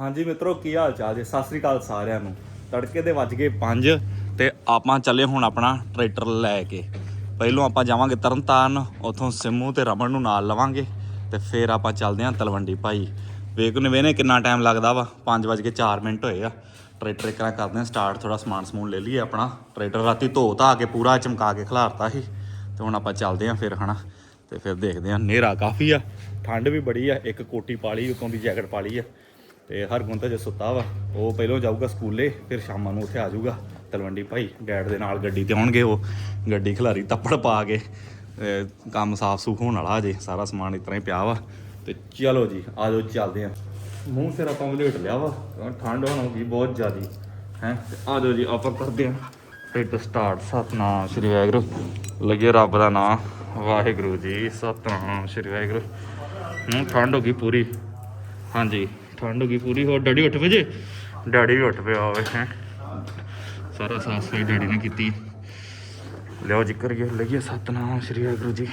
ਹਾਂਜੀ ਮਿੱਤਰੋ, ਕੀ ਹਾਲ ਚਾਲ ਜੀ? ਸਤਿ ਸ੍ਰੀ ਅਕਾਲ ਸਾਰਿਆਂ ਨੂੰ। ਤੜਕੇ ਦੇ ਵੱਜ ਗਏ 5 ਤੇ ਆਪਾਂ ਚੱਲੇ ਹੁਣ ਆਪਣਾ ਟਰੈਕਟਰ ਲੈ ਕੇ। ਪਹਿਲੋਂ ਆਪਾਂ ਜਾਵਾਂਗੇ ਤਰਨਤਾਰਨ, ਉਥੋਂ ਸਿੰਮੂ ਤੇ ਰਮਨ ਨੂੰ ਨਾਲ ਲਵਾਂਗੇ ਤੇ ਫਿਰ ਆਪਾਂ ਚੱਲਦੇ ਹਾਂ ਤਲਵੰਡੀ ਭਾਈ। ਵੇਖ ਨੂੰ ਵੇਨੇ ਕਿੰਨਾ ਟਾਈਮ ਲੱਗਦਾ ਵਾ? 5:04 ਮਿੰਟ ਹੋਏ ਆ। ਟਰੈਕਟਰ ਇੱਕ ਕਰਦੇ ਹਾਂ ਸਟਾਰਟ ਥੋੜਾ ਸਮਾਨ ਸਮੂਨ ਲੈ ਲਈਏ ਆਪਣਾ। ਟਰੈਕਟਰ ਰਾਤੀ ਧੋ ਧਾ ਕੇ ਪੂਰਾ ਚਮਕਾ ਕੇ ਖਿਲਾਰਤਾ ਸੀ ਤੇ ਹੁਣ ਆਪਾਂ ਚੱਲਦੇ ਹਾਂ ਫਿਰ, ਹਨਾ? ਤੇ ਫਿਰ ਦੇਖਦੇ ਹਾਂ ਹਨੇਰਾ ਕਾਫੀ ਆ। ਠੰਡ ਵੀ ਬੜੀ ਆ, ਇੱਕ ਕੋਟੀ ਪਾ ਲਈ ਉਤੋਂ ਦੀ ਜੈਕਟ ਪਾ ਲਈ ਆ। ਤੇ ਹਰਗੁਣ ਤਾਂ ਜੇ ਸੁੱਤਾ ਵਾ। ਉਹ ਪਹਿਲਾਂ ਜਾਊਗਾ ਸਕੂਲੇ, ਫਿਰ ਸ਼ਾਮਾਂ ਨੂੰ ਉੱਥੇ ਆ ਜਾਊਗਾ। ਤਲਵੰਡੀ ਭਾਈ ਡੈਡ ਦੇ ਨਾਲ ਗੱਡੀ ਤੇ ਆਉਣਗੇ ਉਹ। ਗੱਡੀ ਖਿਲਾਰੀ ਤੱਪੜ ਪਾ ਕੇ ਕੰਮ ਸਾਫ਼ ਸੂਫ ਹੋਣ ਵਾਲਾ ਅਜੇ ਸਾਰਾ ਸਮਾਨ ਇਸ ਤਰ੍ਹਾਂ ਹੀ ਪਿਆ ਵਾ। ਤੇ ਚਲੋ ਜੀ, ਆ ਜਾਓ, ਚੱਲਦੇ ਆ ਮੂੰਹ ਸਿਰ ਆਪਾਂ ਵਲੇਟ ਲਿਆ ਵਾ ਠੰਡ ਹੋਣ ਹੋ ਗਈ ਬਹੁਤ ਜ਼ਿਆਦੀ, ਹੈ। ਆ ਜਾਓ ਜੀ, ਆਪਾਂ ਕਰਦੇ ਆ ਫਿਰ ਸਟਾਰਟ, ਸਤਨਾਮ ਸ਼੍ਰੀ ਵਾਹਿਗੁਰੂ। ਲੱਗੇ ਰੱਬ ਦਾ ਨਾਮ ਵਾਹਿਗੁਰੂ ਜੀ, ਸਤਨਾਮ ਸ਼੍ਰੀ ਵਾਹਿਗੁਰੂ। ਹੂੰ ਠੰਡ ਹੋ ਗਈ ਪੂਰੀ। ਹਾਂਜੀ। ਠੰਡ ਹੋ ਗਈ ਪੂਰੀ ਹੋਰ ਡੈਡੀ ਉੱਠ ਪਏ ਜੇ? ਡੈਡੀ ਵੀ ਉੱਠ ਪਿਆ ਹੋਵੇ ਹੈ ਸਾਰਾ ਸਾਫ਼ ਸਫ਼ਾਈ ਡੈਡੀ ਨੇ ਕੀਤੀ। ਲਿਓ ਜੀ ਕਰੀਏ ਲਈਏ ਸਤਨਾਮ ਸ਼੍ਰੀ ਵਾਹਿਗੁਰੂ ਜੀ।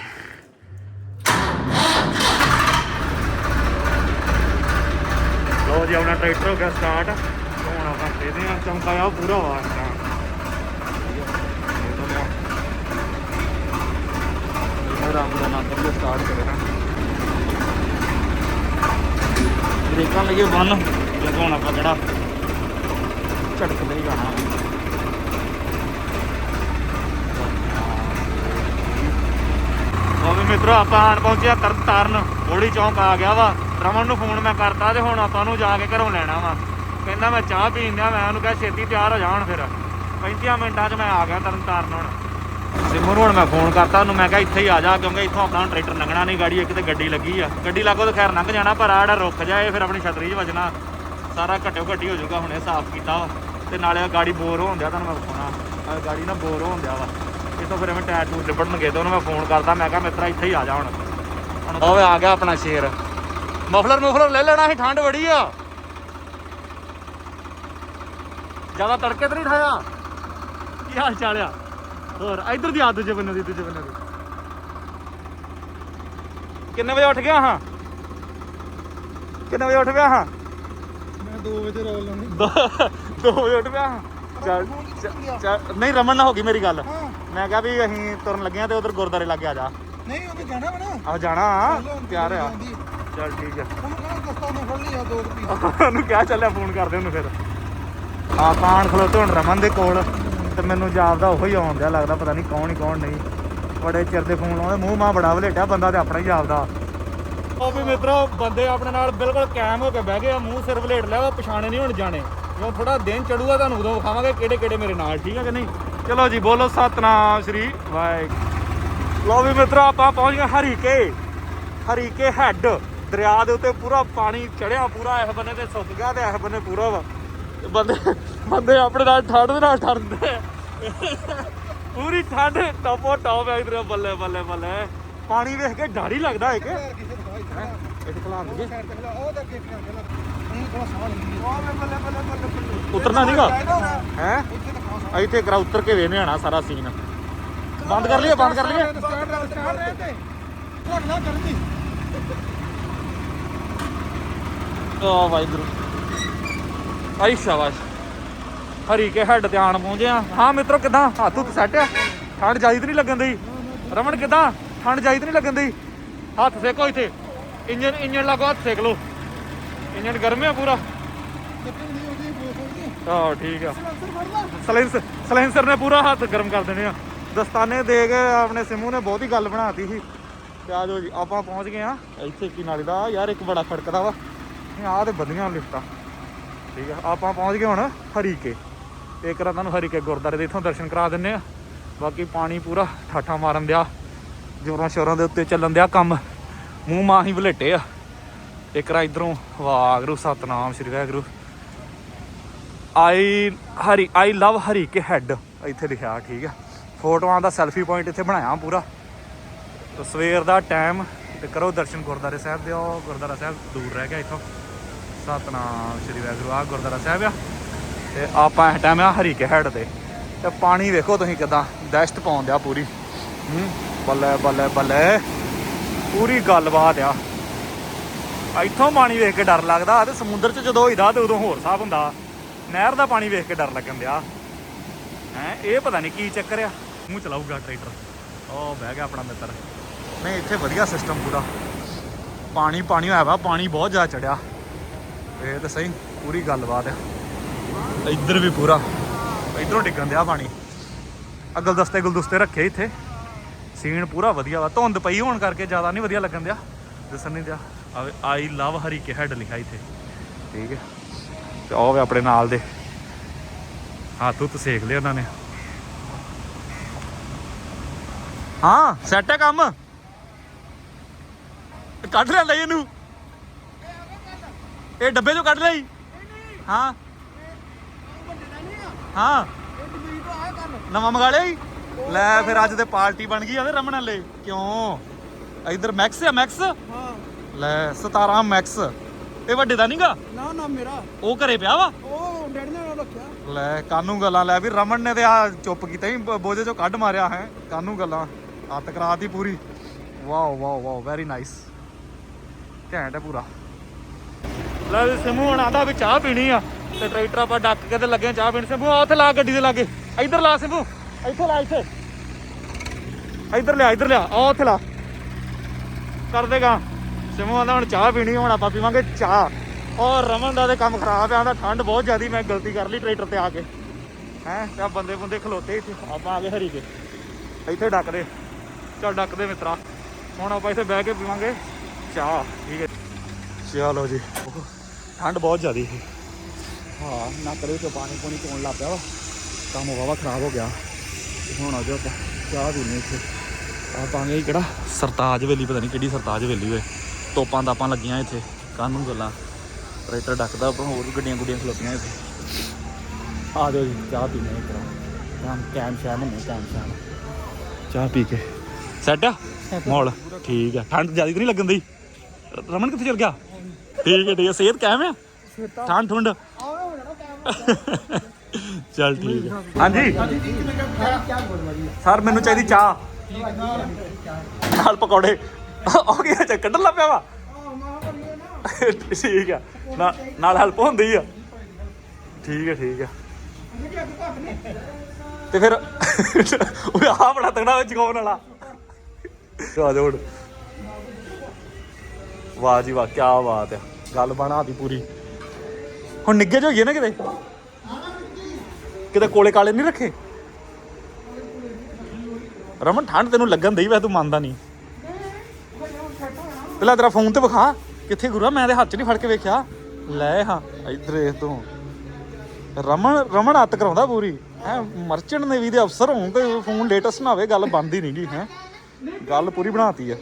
ਲੋ ਜੀ ਆਪਣਾ ਟਰੈਕਟਰ ਹੋ ਗਿਆ ਸਟਾਰਟ ਹੁਣ ਆਪਾਂ ਖੇਦੇ ਆ ਚਮਕਾਇਆ ਪੂਰਾ ਵਾਸਤਾ ਰਾਮ ਦਾ ਨਾਮ ਕਰਕੇ ਸਟਾਰਟ ਕਰੇ ਹਾਂ ਬ੍ਰੇਕਾਂ ਲਈਏ ਬੰਨ ਜਦੋਂ ਆਪਾਂ ਜਿਹੜਾ ਝਟਕ ਨਹੀਂ ਜਾਣਾ। ਉਹ ਮਿੱਤਰੋ, ਆਪਾਂ ਆਣ ਪਹੁੰਚਿਆ ਤਰਨ ਤਾਰਨ। ਬੋੜੀ ਚੌਂਕ ਆ ਗਿਆ ਵਾ। ਰਮਨ ਨੂੰ ਫੋਨ ਮੈਂ ਕਰਤਾ ਤੇ ਹੁਣ ਆਪਾਂ ਨੂੰ ਜਾ ਕੇ ਘਰੋਂ ਲੈਣਾ ਵਾ। ਕਹਿੰਦਾ ਮੈਂ ਚਾਹ ਪੀਣ ਡਿਆ ਮੈਂ ਉਹਨੂੰ ਕਿਹਾ ਛੇਤੀ ਤਿਆਰ ਹੋ ਜਾਣ ਫਿਰ। 35 ਮਿੰਟਾਂ 'ਚ ਮੈਂ ਆ ਗਿਆ ਤਰਨ ਤਾਰਨ ਹੁਣ। ਸਿਮੂ ਨੂੰ ਹੁਣ ਮੈਂ ਫੋਨ ਕਰਤਾ ਉਹਨੂੰ ਮੈਂ ਕਿਹਾ ਇੱਥੇ ਹੀ ਆ ਜਾ ਕਿਉਂਕਿ ਇੱਥੋਂ ਆਪਣਾ ਟਰੈਕਟਰ ਲੰਘਣਾ ਨਹੀਂ ਗਾੜੀ ਇੱਕ ਤੇ ਗੱਡੀ ਲੱਗੀ ਆ। ਗੱਡੀ ਲੱਗੋ ਤਾਂ ਖੈਰ ਲੰਘ ਜਾਣਾ ਪਰ ਜਿਹੜਾ ਰੁੱਖ ਜਾਏ ਫਿਰ ਆਪਣੀ ਛਤਰੀ 'ਚ ਵੱਜਣਾ। ਸਾਰਾ ਘੱਟੋ ਘੱਟੀ ਹੋ ਜਾਊਗਾ ਹੁਣੇ ਸਾਫ਼ ਕੀਤਾ ਵਾ। ਤੇ ਨਾਲੇ ਗਾੜੀ ਬੋਰ ਹੋਣ ਦਿਆ ਤੁਹਾਨੂੰ ਮੈਂ ਆਹ ਗਾੜੀ ਨਾ ਬੋਰ ਹੋਣ ਦਿਆ ਵਾ। ਇੱਥੋਂ ਫਿਰ ਐਵੇਂ ਟਾਇਰ ਟੂਰ ਲਿਬੜਨਗੇ ਤੇ ਉਹਨੂੰ ਮੈਂ ਫੋਨ ਕਰਦਾ ਮੈਂ ਕਿਹਾ ਮਿੱਤਰਾ ਇੱਥੇ ਹੀ ਆ ਜਾ ਹੁਣ। ਉਹ ਆ ਗਿਆ ਆਪਣਾ ਸ਼ੇਰ। ਮਫਲਰ ਮਫਲਰ ਲੈ ਲੈਣਾ ਸੀ ਠੰਡ ਬੜੀ ਆ। ਜ਼ਿਆਦਾ ਤੜਕੇ ਤੇ ਨਹੀਂ ਠਾਇਆ ਕੀ ਹਾਲ ਚਾਲ ਆ? ਹੋਰ ਇਧਰ ਦੀ ਆ ਦੂਜੇ ਬੰਨੇ ਦੀ ਦੂਜੇ ਬੰਨੇ ਦੀ। ਕਿੰਨੇ ਵਜੇ ਉੱਠ ਗਿਆ ਹਾਂ? ਕਿੰਨੇ ਵਜੇ ਉੱਠ ਗਿਆ ਹਾਂ? ਮੈਂ 2 ਵਜੇ ਰੋਲ ਲਾਉਣੀ। 2 ਵਜੇ ਉੱਠ ਗਿਆ ਹਾਂ। ਚੱਲ ਚੱਲ- ਚੱਲ ਨਹੀਂ ਰਮਨ ਨਾਲ ਹੋ ਗਈ ਮੇਰੀ ਗੱਲ। ਹਾਂ। ਮੈਂ ਕਿਹਾ ਵੀ ਅਸੀਂ ਤੁਰਨ ਲੱਗੇ ਆ ਤੇ ਉਧਰ ਗੁਰਦਾਰੇ ਲੱਗੇ ਆ ਜਾ। ਨਹੀਂ ਉਹਨੇ ਜਾਣਾ ਵਾ ਨਾ। ਆ ਜਾਣਾ ਚੱਲੋ, ਤਿਆਰ ਆ। ਜਾਂਦੀ। ਚੱਲ ਠੀਕ ਆ। ਉਹਨੂੰ ਕਹਣਾ ਦਸਤਾਂ ਨੇ ਫੜ ਲਿਆ ਦੋ ਪੀਸ ਉਹਨੂੰ ਕਿਹਾ ਚੱਲਿਆ ਫੋਨ ਕਰਦੇ ਉਹਨੂੰ ਫਿਰ। ਆ ਕਾਨ ਖਲੋਤੇ ਹੁਣ ਰਮਨ ਦੇ ਕੋਲ। ਤੇ ਮੈਨੂੰ ਜਾਪਦਾ ਉਹੀ ਆਉਣ ਡਿਆ ਲੱਗਦਾ ਪਤਾ ਨਹੀਂ ਕੌਣ ਹੀ ਕੌਣ ਨਹੀਂ। ਬੜੇ ਚਿਰ ਦੇ ਫੋਨ ਆਉਂਦੇ ਮੂੰਹ ਮਾਂ ਬੜਾ ਵਲੇਟਿਆ ਬੰਦਾ ਤੇ ਆਪਣਾ ਹੀ ਜਾਪਦਾ। ਉਹ ਵੀ ਮਿੱਤਰੋ ਬੰਦੇ ਆਪਣੇ ਨਾਲ ਬਿਲਕੁਲ ਕਾਇਮ ਹੋ ਕੇ ਬਹਿ ਗਏ ਆ ਮੂੰਹ ਸਿਰ ਵਲੇਟ ਲਿਆ ਵਾ ਪਛਾਣੇ ਨਹੀਂ ਹੁਣ ਜਾਣੇ। ਜਦੋਂ ਥੋੜਾ ਦਿਨ ਚੜੂਗਾ ਤੁਹਾਨੂੰ ਉਦੋਂ ਵਿਖਾਵਾਂਗੇ ਕਿਹੜੇ ਕਿਹੜੇ ਮੇਰੇ ਨਾਲ ਠੀਕ ਆ ਕਿ ਨਹੀਂ? ਚਲੋ ਜੀ ਬੋਲੋ ਸਤਨਾਮ ਸ਼੍ਰੀ ਵਾਹਿਗੁਰੂ। ਲੋ ਵੀ ਮਿੱਤਰੋ ਆਪਾਂ ਪਹੁੰਚ ਗਏ ਹਰੀਕੇ। ਹਰੀਕੇ ਹੈੱਡ ਦਰਿਆ ਦੇ ਉੱਤੇ ਪੂਰਾ ਪਾਣੀ ਚੜਿਆ ਪੂਰਾ ਇਸ ਬੰਨੇ ਤੇ ਸੁੱਕ ਗਿਆ ਤੇ ਇਸ ਬੰਨੇ ਪੂਰਾ ਵਾ। ਬੰਦੇ ਬੰਦੇ ਆਪਣੇ ਨਾਲ ਠੰਡ ਦੇ ਨਾਲ ਆ। ਪੂਰੀ ਠੰਡ ਟੋਪੋ ਟੌਪ ਹੈ ਇਧਰ ਬੱਲੇ ਬੱਲੇ ਬੱਲੇ। ਪਾਣੀ ਵੇਖ ਕੇ ਡਰ ਹੀ ਲੱਗਦਾ ਇੱਕ। ਪੈਰ ਕਿਸੇ ਦਿਖਾਈ ਇੱਥੇ ਖਲਾ ਉਹ ਤੇ ਅੱਗੇ ਉਤਰਨਾ ਹੈ ਇੱਥੇ ਕਰਾ ਉਤਰ ਕੇ ਵੇਨੇ ਆਣਾ ਸਾਰਾ ਸੀਨ ਬੰਦ ਕਰ ਲਈਏ ਬੰਦ ਕਰ ਲਈਏ। ਸਟਾਰਟ ਕਰ ਸਟਾਰਟ ਰਹਿ ਤੇ ਘਟ ਨਾ ਕਰਨ। ਦੀ ਓ ਵਾਹਿਗੁਰੂ। ਆਈ ਸ਼ਾਬਾਸ਼। ਹਰੀ ਕੇ ਹੈਡ ਤੇ ਆਣ ਪਹੁੰਚੇ ਆ ਹਾਂ ਮਿੱਤਰੋ, ਕਿਦਾਂ? ਹੱਥ ਉੱਤ ਸੈੱਟ ਆ? ਠੰਡ ਜਾਈ ਤੇ ਨਹੀਂ ਲੱਗਣ ਦੀ ਰਮਨ, ਕਿਦਾਂ? ਠੰਡ ਜਾਈ ਤੇ ਨਹੀਂ ਲੱਗਣ ਦਈ ਹੱਥ ਸੇਕੋ ਇੱਥੇ। ਇੰਜਨ ਇੰਜਨ ਲਾਗੋ, ਹੱਥ ਸੇਕ ਲੋ ਇੰਜਨ ਗਰਮ ਆ ਪੂਰਾ। ਕਿੱਥੇ ਦੀ ਆਹ, ਠੀਕ ਆ। ਸਲੈਂਸਰ ਫੜ ਸਲੈਂਸਰ ਨੇ ਪੂਰਾ ਹੱਥ ਗਰਮ ਕਰ ਦੇਣੇ ਆ। ਦਸਤਾਨੇ ਦੇ ਕੇ ਆਪਣੇ ਸਿਮੂ ਨੇ ਬਹੁਤ ਹੀ ਗੱਲ ਬਣਾਤੀ ਸੀ। ਤੇ ਆ ਜਾਓ ਜੀ, ਆਪਾਂ ਪਹੁੰਚ ਗਏ ਆ। ਇੱਥੇ ਕੀ ਨਾਲੀ ਦਾ, ਯਾਰ ਇੱਕ ਬੜਾ ਖੜਕਦਾ ਵਾ। ਇਹ ਆਹ ਤੇ ਬੰਦੀਆਂ ਲਿਫਟਾਂ। ਠੀਕ ਆ। ਆਪਾਂ ਪਹੁੰਚ ਗਏ ਹੁਣ ਹਰੀਕੇ ਇੱਕ ਰਾਤ ਤੁਹਾਨੂੰ ਹਰੀਕੇ ਗੁਰਦਾਰੇ ਦੇ ਇੱਥੋਂ ਦਰਸ਼ਨ ਕਰਾ ਦਿੰਨੇ ਆ। ਬਾਕੀ ਪਾਣੀ ਪੂਰਾ ਠਾਠਾ ਮਾਰਨ ਦਿਆ। ਜੋਰਾਂ ਸ਼ੋਰਾਂ ਦੇ ਉੱਤੇ ਚੱਲਣ ਦਿਆ ਕੰਮ। ਮੂੰਹ ਮਾਂ ਹੀ ਵਲੇਟੇ ਆ। ਇੱਕ ਰਾ ਇਧਰੋਂ ਵਾਹਿਗੁਰੂ, ਸਤਨਾਮ ਸ੍ਰੀ ਵਾਹਿਗੁਰੂ। ਆਈ ਹਰੀ, ਆਈ ਲਵ ਹਰੀਕੇ ਹੈਡ, ਇੱਥੇ ਲਿਖਿਆ, ਠੀਕ ਆ। ਫੋਟੋਆਂ ਦਾ ਸੈਲਫੀ ਪੁਆਇੰਟ ਇੱਥੇ ਬਣਾਇਆ ਪੂਰਾ। ਸਵੇਰ ਦਾ ਟਾਈਮ, ਤੇ ਕਰੋ ਦਰਸ਼ਨ ਗੁਰਦਾਰੇ ਸਾਹਿਬ ਦੇ ਉਹ ਗੁਰਦਾਰਾ ਸਾਹਿਬ ਦੂਰ ਰਹਿ ਗਿਆ ਇੱਥੋਂ। ਸਤਨਾਮ, ਸ੍ਰੀ ਵਾਹਿਗੁਰੂ ਆ ਗੁਰਦੁਆਰਾ ਸਾਹਿਬ ਆ। ਤੇ ਆਪਾਂ ਇਸ ਟਾਈਮ ਆ ਹਰੀਕੇ ਹੈਡ ਤੇ। ਤੇ ਪਾਣੀ ਵੇਖੋ ਤੁਸੀਂ ਕਿਦਾਂ ਦਹਿਸ਼ਤ ਪਾਉਣ ਦਿਆ ਪੂਰੀ। ਹੂੰ, ਬੱਲੇ ਬੱਲੇ ਬੱਲੇ। ਪੂਰੀ ਗੱਲਬਾਤ ਆ। ਇੱਥੋਂ ਪਾਣੀ ਵੇਖ ਕੇ ਡਰ ਲੱਗਦਾ ਤੇ ਸਮੁੰਦਰ 'ਚ ਜਦੋਂ ਹੋਈਦਾ ਤੇ ਉਦੋਂ ਹੋਰ ਸਾਫ਼ ਹੁੰਦਾ। ਨਹਿਰ ਦਾ ਪਾਣੀ ਵੇਖ ਕੇ ਡਰ ਲੱਗਣ ਦਿਆ। ਹੈ, ਇਹ ਪਤਾ ਨਹੀਂ ਕੀ ਚੱਕਰ ਆ। ਮੂੰਹ ਚਲਾਊਗਾ ਟਰੈਕਟਰ। ਉਹ ਬਹਿ ਗਿਆ ਆਪਣਾ ਮਿੱਤਰ। ਨਹੀਂ, ਇੱਥੇ ਵਧੀਆ ਸਿਸਟਮ ਪੂਰਾ। ਪਾਣੀ ਪਾਣੀ ਹੋਇਆ ਵਾ, ਪਾਣੀ ਬਹੁਤ ਜ਼ਿਆਦਾ ਚੜਿਆ। ਇਹ ਤਾਂ ਸਹੀ, ਪੂਰੀ ਗੱਲਬਾਤ ਆ। ਇੱਧਰ ਵੀ ਪੂਰਾ। ਇੱਧਰੋਂ ਡਿੱਗਣ ਦਿਆ ਪਾਣੀ। ਅਗਲ ਦਸਤੇ ਗੁਲਦਸਤੇ ਰੱਖੇ ਇੱਥੇ। ਸੀਨ ਪੂਰਾ ਵਧੀਆ ਵਾ। ਧੁੰਦ ਪਈ ਹੋਣ ਕਰਕੇ ਜ਼ਿਆਦਾ ਨਹੀਂ ਵਧੀਆ ਲੱਗਣ ਦਿਆ। ਦਿਸਣ ਨਹੀਂ ਦਿਆ। ਆਈ ਲਵ ਹਰੀ ਕੇ ਹੈਡ ਲਿਖਿਆ ਇੱਥੇ। ਠੀਕ ਹੈ। ਤੇ ਉਹ ਵੇ ਆਪਣੇ ਨਾਲ ਦੇ। ਹੱਥ ਉੱਤ ਸੇਕ ਲਿਆ ਉਹਨਾਂ ਨੇ। ਹਾਂ ਸੈੱਟ ਹੈ ਕੰਮ। ਕੱਢ ਲਿਆ ਲਈ ਇਹਨੂੰ। ਇਹ ਡੱਬੇ ਚੋਂ ਕੱਢ ਲਈ ਹਾਂ ਹਾਂ ਨਵਾਂ ਮੰਗਾ ਲਿਆ ਈ? ਲੈ ਫਿਰ ਅੱਜ ਤੇ ਪਾਰਟੀ ਬਣ ਗਈ ਆ ਤੇ ਰਮਣ ਵਾਲੇ ਕਿਉਂ ਇਧਰ ਮੈਕਸ ਆ ਮੈਕਸ ਹਾਂ ਲੈ 17 ਮੈਕਸ ਇਹ ਵੱਡੇ ਦਾ ਨਹੀਂਗਾ ਨਾ ਨਾ ਮੇਰਾ ਉਹ ਘਰੇ ਪਿਆ ਵਾ ਉਹ ਡੈਡੀ ਨੇ ਨਾਲ ਰੱਖਿਆ ਲੈ ਕਾਨੂੰ ਗੱਲਾਂ ਲੈ ਵੀ ਰਮਨ ਨੇ ਤੇ ਆ ਚੁੱਪ ਕੀਤਾ ਹੀ ਬ- ਬੋਝੇ ਚੋਂ ਕੱਢ ਮਾਰਿਆ ਹੈ ਕਾਨੂੰ ਗੱਲਾਂ ਹੱਥ ਕਰਾਤੀ ਪੂਰੀ wow wow wow very nice ਘੈਂਟ ਹੈ ਪੂਰਾ ਲੈ ਵੀ ਸਿਮੂ, ਹੁਣ ਆਂਦਾ ਵੀ ਚਾਹ ਪੀਣੀ ਆ। ਤੇ ਟਰੈਕਟਰ ਆਪਾਂ ਡੱਕ ਕੇ ਤੇ ਲੱਗੇ ਚਾਹ ਪੀਣ। ਸਿਮੂ ਆ ਉੱਥੇ ਲਾ ਗੱਡੀ ਦੇ ਲਾਗੇ। ਇੱਧਰ ਲਾ ਸਿਮੂ। ਇੱਥੇ ਲਾ, ਇੱਥੇ। ਇੱਧਰ ਲਿਆ ਇੱਧਰ ਲਿਆ। ਆ ਉੱਥੇ ਲਾ। ਕਰ ਦੇਗਾ ਸਿਮੂ ਆਂਦਾ ਹੁਣ ਚਾਹ ਪੀਣੀ ਹੁਣ ਆਪਾਂ ਪੀਵਾਂਗੇ ਚਾਹ। ਔਰ ਰਮਨ ਦਾ ਤੇ ਕੰਮ ਖਰਾਬ ਆ, ਆਂਦਾ ਠੰਡ ਬਹੁਤ ਜ਼ਿਆਦੀ, ਮੈਂ ਗਲਤੀ ਕਰ ਲਈ ਟਰੈਕਟਰ ਤੇ ਆ ਕੇ। ਹੈ, ਤੇ ਆ ਬੰਦੇ ਬੰਦੇ ਖਲੋਤੇ ਇੱਥੇ। ਆਪਾਂ ਆ ਗਏ ਹਰੀ ਕੇ ਇੱਥੇ ਡੱਕ ਦੇ। ਚੱਲ ਡੱਕ ਦੇ ਮਿੱਤਰਾ। ਹੁਣ ਆਪਾਂ ਇੱਥੇ ਬਹਿ ਕੇ ਪੀਵਾਂਗੇ ਚਾਹ। ਠੀਕ ਹੈ। ਚਲੋ ਜੀ। ਠੰਡ ਬਹੁਤ ਜ਼ਿਆਦੀ ਸੀ। ਹਾਂ ਨੱਕ ਦੇ ਵਿੱਚੋਂ ਪਾਣੀ ਪੂਣੀ ਚੋਣ ਲੱਗ ਪਿਆ ਵਾ। ਕੰਮ ਵਾਵਾ ਖਰਾਬ ਹੋ ਗਿਆ। ਹੁਣ ਆ ਜਾਓ ਆਪਾਂ ਚਾਹ ਪੀਣੇ ਇੱਥੇ। ਆ ਪਾਣੀ ਕਿਹੜਾ? ਸਰਤਾਜ ਵੇਲੀ ਪਤਾ ਨਹੀਂ ਕਿਹੜੀ ਸਰਤਾਜ ਵੇਲੀ ਓਏ। ਤੋਪਾਂ ਤਾਪਾਂ ਲੱਗੀਆਂ ਇੱਥੇ ਕਾਨੂੰ ਗੱਲਾਂ। ਟਰੈਕਟਰ ਡੱਕਦਾ ਪਰ ਹੋਰ ਗੱਡੀਆਂ ਗੁੱਡੀਆਂ ਖਲੋਤੀਆਂ ਇੱਥੇ। ਆ ਜਾਓ ਜੀ ਚਾਹ ਪੀਣੇ ਇੱਕ ਕੰਮ ਕੈਮ ਸ਼ੈਮ ਨੇ ਕੈਮ ਸ਼ੈਮ। ਚਾਹ ਪੀ ਕੇ। ਸੈੱਟ ਆ ਮੋਲ ਠੀਕ ਆ। ਠੰਡ ਜ਼ਿਆਦਾ ਤਾਂ ਨਹੀਂ ਲੱਗਣ ਦੀ ਰਮਨ ਕਿੱਥੇ ਚਲ ਗਿਆ? ਠੀਕ ਹੈ ਠੀਕ ਹੈ। ਸਿਹਤ ਕਾਇਮ ਆ ਠੰਡ ਠੁੰਡ? ਹੋ ਚੱਲ ਠੀਕ ਹੈ। ਹਾਂਜੀ। ਸਰ ਮੈਨੂੰ ਚਾਹੀਦੀ ਚਾਹ। ਨਾਲ ਪਕੌੜੇ। ਉਹ ਕੀ ਚ ਕੱਢਣ ਲੱਗ ਪਿਆ ਵਾ? ਠੀਕ ਆ ਨਾਲ ਹੈਲਪ ਹੁੰਦੀ ਆ। ਠੀਕ ਹੈ ਠੀਕ ਆ ਤੇ ਫਿਰ ਉਹ ਆ ਬੜਾ ਤਗੜਾ ਜਗਾਉਣ ਵਾਲਾ। ਆ ਹੁਣ। ਵਾਹ ਜੀ ਵਾਹ ਕੀ ਬਾਤ ਆ ਗੱਲ ਬਣਾਤੀ ਪੂਰੀ। ਹੁਣ ਨਿੱਗੇ ਚ ਹੋਈਏ ਨਾ ਕਿਤੇ? ਕਿਤੇ ਕੋਲੇ ਕਾਲੇ ਨਹੀਂ ਰੱਖੇ? ਰਮਨ, ਠੰਡ ਤੈਨੂੰ ਲੱਗਣ ਦਈ ਵੈ ਤੂੰ ਮੰਨਦਾ ਨਹੀਂ। ਪਹਿਲਾਂ ਤੇਰਾ ਫੋਨ ਤੇ ਵਿਖਾ, ਕਿੱਥੇ ਗੁਰਾ ਮੈਂ ਤੇ ਹੱਥ 'ਚ ਨਹੀਂ ਫੜ ਕੇ ਵੇਖਿਆ। ਲੈ ਹਾਂ, ਇੱਧਰ ਇਹ ਤੂੰ। ਰਮਨ ਰਮਨ ਹੱਥ ਕਰਾਉਂਦਾ ਪੂਰੀ। ਹੈ ਮਰਚੈਂਟ ਨੇਵੀ ਦੇ ਅਫਸਰ ਹੋਣ ਤੇ ਫੋਨ ਲੇਟੈਸਟ ਨਾ ਹੋਵੇ, ਗੱਲ ਬੰਦੀ ਨਹੀਂਗੀ ਹੈ। ਗੱਲ ਪੂਰੀ ਬਣਾਤੀ ਆ।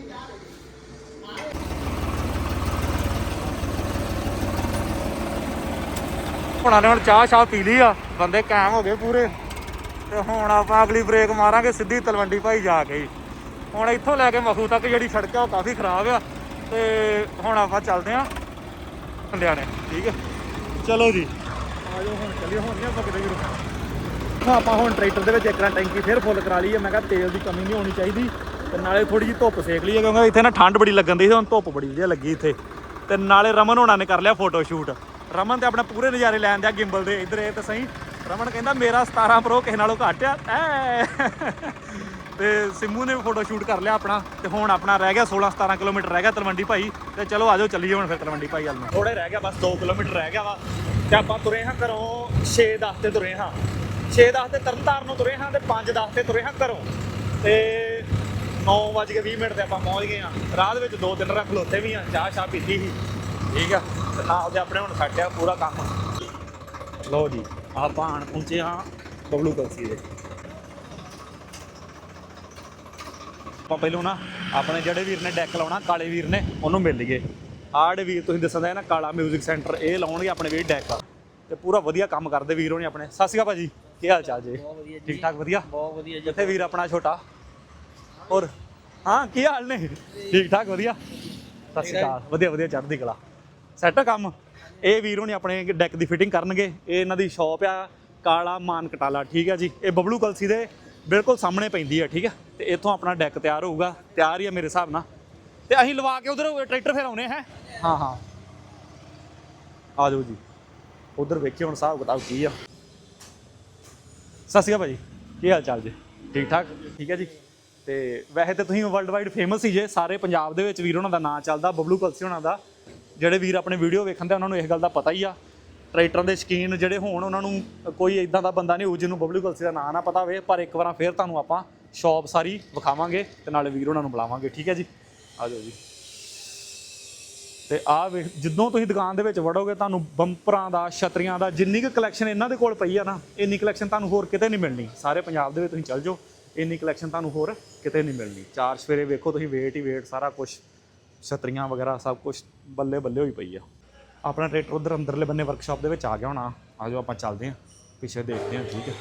ਹੁਣਾਂ ਨੇ ਹੁਣ ਚਾਹ ਸ਼ਾਹ ਪੀ ਲਈ ਆ। ਬੰਦੇ ਕਾਇਮ ਹੋ ਗਏ ਪੂਰੇ। ਤੇ ਹੁਣ ਆਪਾਂ ਅਗਲੀ ਬ੍ਰੇਕ ਮਾਰਾਂਗੇ ਸਿੱਧੀ ਤਲਵੰਡੀ ਭਾਈ ਜਾ ਕੇ ਹੀ ਹੁਣ ਇੱਥੋਂ ਲੈ ਕੇ ਮਖੂ ਤੱਕ ਜਿਹੜੀ ਸੜਕ ਆ ਉਹ ਕਾਫੀ ਖਰਾਬ ਆ। ਤੇ ਹੁਣ ਆਪਾਂ ਚੱਲਦੇ ਆ ਹੰਡਿਆਣੇ ਠੀਕ ਹੈ ਚਲੋ ਜੀ। ਆ ਜਾਓ ਹੁਣ, ਚੱਲੀਏ ਹੁਣ ਨਹੀਂ ਆਪਾਂ ਕਿਤੇ ਵੀ ਰੁਕਣਾ। ਆਪਾਂ ਹੁਣ ਟਰੈਕਟਰ ਦੇ ਵਿੱਚ ਇੱਕ ਰਾਂ ਟੈਂਕੀ ਫੇਰ ਫੁੱਲ ਕਰਾ ਲਈ ਹੈ ਮੈਂ ਕਿਹਾ ਤੇਲ ਦੀ ਕਮੀ ਨਹੀਂ ਹੋਣੀ ਚਾਹੀਦੀ। ਤੇ ਨਾਲੇ ਥੋੜੀ ਜਿਹੀ ਧੁੱਪ ਸੇਕ ਲਈ ਹੈ ਕਿਉਂਕਿ ਇੱਥੇ ਨਾ ਠੰਡ ਬੜੀ ਲੱਗਣ ਦੀ ਸੀ, ਹੁਣ ਧੁੱਪ ਬੜੀ ਵਧੀਆ ਲੱਗੀ ਇੱਥੇ। ਤੇ ਨਾਲੇ ਰਮਨ ਹੋਣਾ ਨੇ ਕਰ ਲਿਆ ਫੋਟੋ ਸ਼ੂਟ ਰਮਨ ਤੇ ਆਪਣਾ ਪੂਰੇ ਨਜ਼ਾਰੇ ਲੈਣ ਦਿਆ ਗਿੰਬਲ ਦੇ, ਇੱਧਰ ਇਹ ਤਾਂ ਸਹੀ। ਰਮਨ ਕਹਿੰਦਾ, ਮੇਰਾ 17 ਪ੍ਰੋ ਕਿਸੇ ਨਾਲੋਂ ਘੱਟ ਆ। ਐ। ਤੇ ਸਿੰਮੂ ਨੇ ਵੀ ਫੋਟੋ ਸ਼ੂਟ ਕਰ ਲਿਆ ਆਪਣਾ, ਤੇ ਹੁਣ ਆਪਣਾ ਰਹਿ ਗਿਆ 16 17 ਕਿਲੋਮੀਟਰ, ਰਹਿ ਗਿਆ ਤਲਵੰਡੀ ਭਾਈ। ਤੇ ਚਲੋ ਆਜੋ ਚੱਲੀਏ ਹੁਣ ਫਿਰ ਤਲਵੰਡੀ ਭਾਈ ਵੱਲ ਨੂੰ। ਥੋੜੇ ਰਹਿ ਗਿਆ ਬਸ 2 ਕਿਲੋਮੀਟਰ ਰਹਿ ਗਿਆ ਵਾ। ਤੇ ਆਪਾਂ ਤੁਰੇ ਹਾਂ ਘਰੋਂ 6 10 ਤੇ ਤੁਰੇ ਹਾਂ। 6 10 ਤੇ ਤਰਨਤਾਰਨ ਨੂੰ ਤੁਰੇ ਹਾਂ ਤੇ 5 10 ਤੇ ਤੁਰੇ ਹਾਂ ਘਰੋਂ। ਤੇ 9 ਵਜ ਕੇ 20 ਮਿੰਟ ਤੇ ਆਪਾਂ ਪਹੁੰਚ ਗਏ ਹਾਂ। ਰਾਹ ਦੇ ਵਿੱਚ ਦੋ ਤਿੰਨ ਰਾਂ ਖਲੋਤੇ ਵੀ ਆ ਚਾਹ ਸ਼ਾਹ ਪੀਤੀ ਸੀ। ਠੀਕ ਆ? ਤੇ ਨਾਲ ਦੇ ਆਪਣੇ ਹੁਣ ਛੱਡਿਆ ਪੂਰਾ ਕੰਮ। ਲਓ ਜੀ ਆਪਾਂ ਆਣ ਪਹੁੰਚੇ ਹਾਂ ਬਬਲੂ ਕਲਸੀ ਦੇ। ਆਪਾਂ ਪਹਿਲੋਂ ਨਾ ਆਪਣੇ ਜਿਹੜੇ ਵੀਰ ਨੇ ਡੈਕ ਲਾਉਣਾ ਕਾਲੇ ਵੀਰ ਨੇ ਉਹਨੂੰ ਮਿਲ ਲਈਏ। ਆੜੇ ਵੀਰ ਤੁਸੀਂ ਦੱਸਦਾ ਨਾ ਕਾਲਾ 뮤직 ਸੈਂਟਰ ਇਹ ਲਾਉਣਗੇ ਆਪਣੇ ਵੀਰ ਡੈਕ ਤੇ ਪੂਰਾ ਵਧੀਆ ਕੰਮ ਕਰਦੇ ਵੀਰ ਹੋਣੇ ਆਪਣੇ। ਸਤਿ ਸ਼੍ਰੀ ਅਕਾਲ ਭਾਜੀ ਕੀ ਹਾਲ ਚਾਲ ਜੀ? ਠੀਕ ਠਾਕ ਵਧੀਆ? ਬਹੁਤ ਵਧੀਆ ਜੀ। ਜਿੱਥੇ ਵੀਰ ਆਪਣਾ ਛੋਟਾ। ਹੋਰ ਹਾਂ ਕੀ ਹਾਲ ਨੇ? ਠੀਕ। ਠਾਕ ਵਧੀਆ? ਸਤਿ ਸ਼੍ਰੀ ਅਕਾਲ ਵਧੀਆ ਵਧੀਆ ਚੜ੍ਹਦੀ ਕਲਾ। ਸੈੱਟ ਆ ਕੰਮ। ਇਹ ਵੀਰ ਹੋਣੀ ਆਪਣੇ ਡੈਕ ਦੀ ਫਿਟਿੰਗ ਕਰਨਗੇ। ਇਹ ਇਹਨਾਂ ਦੀ ਸ਼ਾਪ ਆ ਕਾਲਾ ਮਾਨ ਕਟਾਲਾ ਠੀਕ ਹੈ ਜੀ। ਇਹ ਬਬਲੂ ਕਲਸੀ ਦੇ ਬਿਲਕੁਲ ਸਾਹਮਣੇ ਪੈਂਦੀ ਆ ਠੀਕ ਹੈ ਤੇ ਇੱਥੋਂ ਆਪਣਾ ਡੈਕ ਤਿਆਰ ਹੋਊਗਾ। ਤਿਆਰ ਹੀ ਆ ਮੇਰੇ ਹਿਸਾਬ ਨਾਲ। ਤੇ ਅਸੀਂ ਲਵਾ ਕੇ ਉਧਰ ਟਰੈਕਟਰ ਫਿਰ ਆਉਨੇ ਹੈ? ਹਾਂ ਹਾਂ। ਆ ਜਾਓ ਜੀ। ਉਧਰ ਵੇਖਿਓ ਹੁਣ ਹਿਸਾਬ ਕਿਤਾਬ ਕੀ ਆ। ਸਤਿ ਸ਼੍ਰੀ ਅਕਾਲ ਭਾਜੀ। ਕੀ ਹਾਲ ਚਾਲ ਜੀ? ਠੀਕ ਠਾਕ? ਠੀਕ ਹੈ ਜੀ। ਤੇ ਵੈਸੇ ਤੇ ਤੁਸੀਂ ਵਰਲਡ ਵਾਈਡ ਫੇਮਸ ਹੀ ਜੇ। ਸਾਰੇ ਪੰਜਾਬ ਦੇ ਵਿੱਚ ਵੀਰ ਉਹਨਾਂ ਦਾ ਨਾਂ ਚੱਲਦਾ ਬਬਲੂ ਕਲਸੀ ਉਹਨਾਂ ਦਾ। ਜਿਹੜੇ ਵੀਰ ਆਪਣੇ ਵੀਡੀਓ ਵੇਖਣ ਦੇ, ਉਹਨਾਂ ਨੂੰ ਇਸ ਗੱਲ ਦਾ ਪਤਾ ਹੀ ਆ। ਟਰੈਕਟਰਾਂ ਦੇ ਸ਼ਕੀਨ ਜਿਹੜੇ ਹੋਣ, ਉਹਨਾਂ ਨੂੰ ਕੋਈ ਇਦਾਂ ਦਾ ਬੰਦਾ ਨਹੀਂ ਹੋਊ, ਜਿਹਨੂੰ ਬਬਲੂ ਕਲਸੀ ਦਾ ਨਾਂ ਨਾ ਪਤਾ ਹੋਵੇ। ਪਰ ਇੱਕ ਵਾਰਾਂ ਫੇਰ ਤੁਹਾਨੂੰ ਆਪਾਂ ਸ਼ਾਪ ਸਾਰੀ ਵਿਖਾਵਾਂਗੇ ਤੇ ਨਾਲੇ ਵੀਰ ਉਹਨਾਂ ਨੂੰ ਬੁਲਾਵਾਂਗੇ, ਠੀਕ ਹੈ ਜੀ? ਆ ਜਾਓ ਜੀ। ਤੇ ਆ ਵੇਖ, ਜਦੋਂ ਤੁਸੀਂ ਦੁਕਾਨ ਦੇ ਵਿੱਚ ਵੜੋਗੇ, ਤੁਹਾਨੂੰ ਬੰਪਰਾਂ ਦਾ, ਛਤਰੀਆਂ ਦਾ, ਜਿੰਨੀ ਕੁ ਕਲੈਕਸ਼ਨ ਇਹਨਾਂ ਦੇ ਕੋਲ ਪਈ ਆ ਨਾ, ਇੰਨੀ ਕਲੈਕਸ਼ਨ ਤੁਹਾਨੂੰ ਹੋਰ ਕਿਤੇ ਨਹੀਂ ਮਿਲਣੀ। ਸਾਰੇ ਪੰਜਾਬ ਦੇ ਵਿੱਚ ਤੁਸੀਂ ਚੱਲ ਜਾਓ, ਇੰਨੀ ਕਲੈਕਸ਼ਨ ਤੁਹਾਨੂੰ ਹੋਰ ਕਿਤੇ ਨਹੀਂ ਮਿਲਣੀ। ਚਾਰ ਸਵੇਰੇ ਵੇਖੋ ਤੁਸੀਂ ਵੇਟ ਹੀ ਵੇਟ ਸਾਰਾ ਕੁਝ ਛਤਰੀਆਂ ਵਗੈਰਾ ਸਭ ਕੁਝ ਬੱਲੇ ਬੱਲੇ ਹੋਈ ਪਈ ਆ। ਆਪਣਾ ਟਰੈਕਟਰ ਉਧਰ ਅੰਦਰਲੇ ਬੰਨੇ ਵਰਕਸ਼ਾਪ ਦੇ ਵਿੱਚ ਆ ਗਿਆ ਹੋਣਾ। ਆ ਜਾਓ ਆਪਾਂ ਚੱਲਦੇ ਹਾਂ। ਪਿੱਛੇ ਦੇਖਦੇ ਹਾਂ, ਠੀਕ ਹੈ।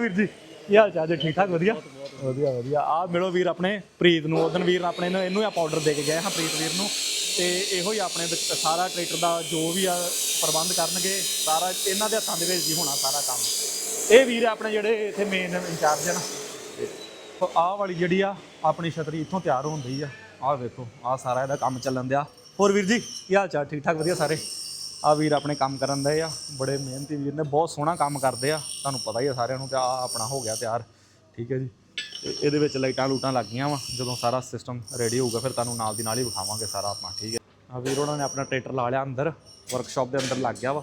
ਵੀਰ ਜੀ, ਕੀ ਹਾਲ ਚਾਲ ਜੀ? ਠੀਕ ਠਾਕ, ਵਧੀਆ? ਵਧੀਆ ਵਧੀਆ। ਆ ਮਿਲੋ ਵੀਰ ਆਪਣੇ, ਪ੍ਰੀਤ ਨੂੰ। ਉਦੋਂ ਵੀਰ ਆਪਣੇ ਨੂੰ ਇਹਨੂੰ ਆਪਾਂ ਆਰਡਰ ਦੇ ਕੇ ਗਏ ਹਾਂ, ਪ੍ਰੀਤ ਵੀਰ ਨੂੰ। ਤੇ ਇਹੋ ਹੀ ਆਪਣੇ ਸਾਰਾ ਟਰੈਕਟਰ ਦਾ ਜੋ ਵੀ ਆ ਪ੍ਰਬੰਧ ਕਰਨਗੇ, ਸਾਰਾ ਇਹਨਾਂ ਦੇ ਹੱਥਾਂ ਦੇ ਵਿੱਚ ਹੀ ਹੋਣਾ ਸਾਰਾ ਕੰਮ। ਇਹ ਵੀਰ ਆਪਣੇ ਜਿਹੜੇ ਇੱਥੇ ਮੇਨ ਇੰਚਾਰਜ ਹਨ ਆਹ ਵਾਲੀ ਜਿਹੜੀ ਆ, ਆਪਣੀ ਛਤਰੀ ਇੱਥੋਂ ਤਿਆਰ ਹੁੰਦੀ ਆ। ਆਹ ਵੇਖੋ, ਆਹ ਸਾਰਾ ਇਹਦਾ ਕੰਮ ਚੱਲਣ ਦਿਆ। ਹੋਰ ਵੀਰ ਜੀ, ਕੀ ਹਾਲ ਚਾਲ? ਠੀਕ ਠਾਕ ਵਧੀਆ ਸਾਰੇ? ਆ ਵੀਰ ਆਪਣੇ ਕੰਮ ਕਰਨ ਦੇ ਆ, ਬੜੇ ਮਿਹਨਤੀ ਵੀਰ ਨੇ, ਬਹੁਤ ਸੋਹਣਾ ਕੰਮ ਕਰਦੇ ਆ। ਤੁਹਾਨੂੰ ਪਤਾ ਹੀ ਆ ਸਾਰਿਆਂ ਨੂੰ ਤੇ ਆ ਆਪਣਾ ਹੋ ਗਿਆ ਤਿਆਰ। ਠੀਕ ਹੈ ਜੀ। ਤੇ ਇਹਦੇ ਵਿੱਚ ਲਾਈਟਾਂ ਲੂਟਾਂ ਲੱਗ ਗਈਆਂ ਵਾ, ਜਦੋਂ ਸਾਰਾ ਸਿਸਟਮ ਰੈਡੀ ਹੋਊਗਾ, ਫਿਰ ਤੁਹਾਨੂੰ ਨਾਲ ਦੀ ਨਾਲ ਹੀ ਵਿਖਾਵਾਂਗੇ ਸਾਰਾ ਆਪਾਂ ਠੀਕ ਹੈ। ਆ ਵੀਰ, ਉਹਨਾਂ ਨੇ ਆਪਣਾ ਟਰੈਕਟਰ ਲਾ ਲਿਆ ਅੰਦਰ ਵਰਕਸ਼ਾਪ ਦੇ ਅੰਦਰ ਲੱਗ ਗਿਆ ਵਾ।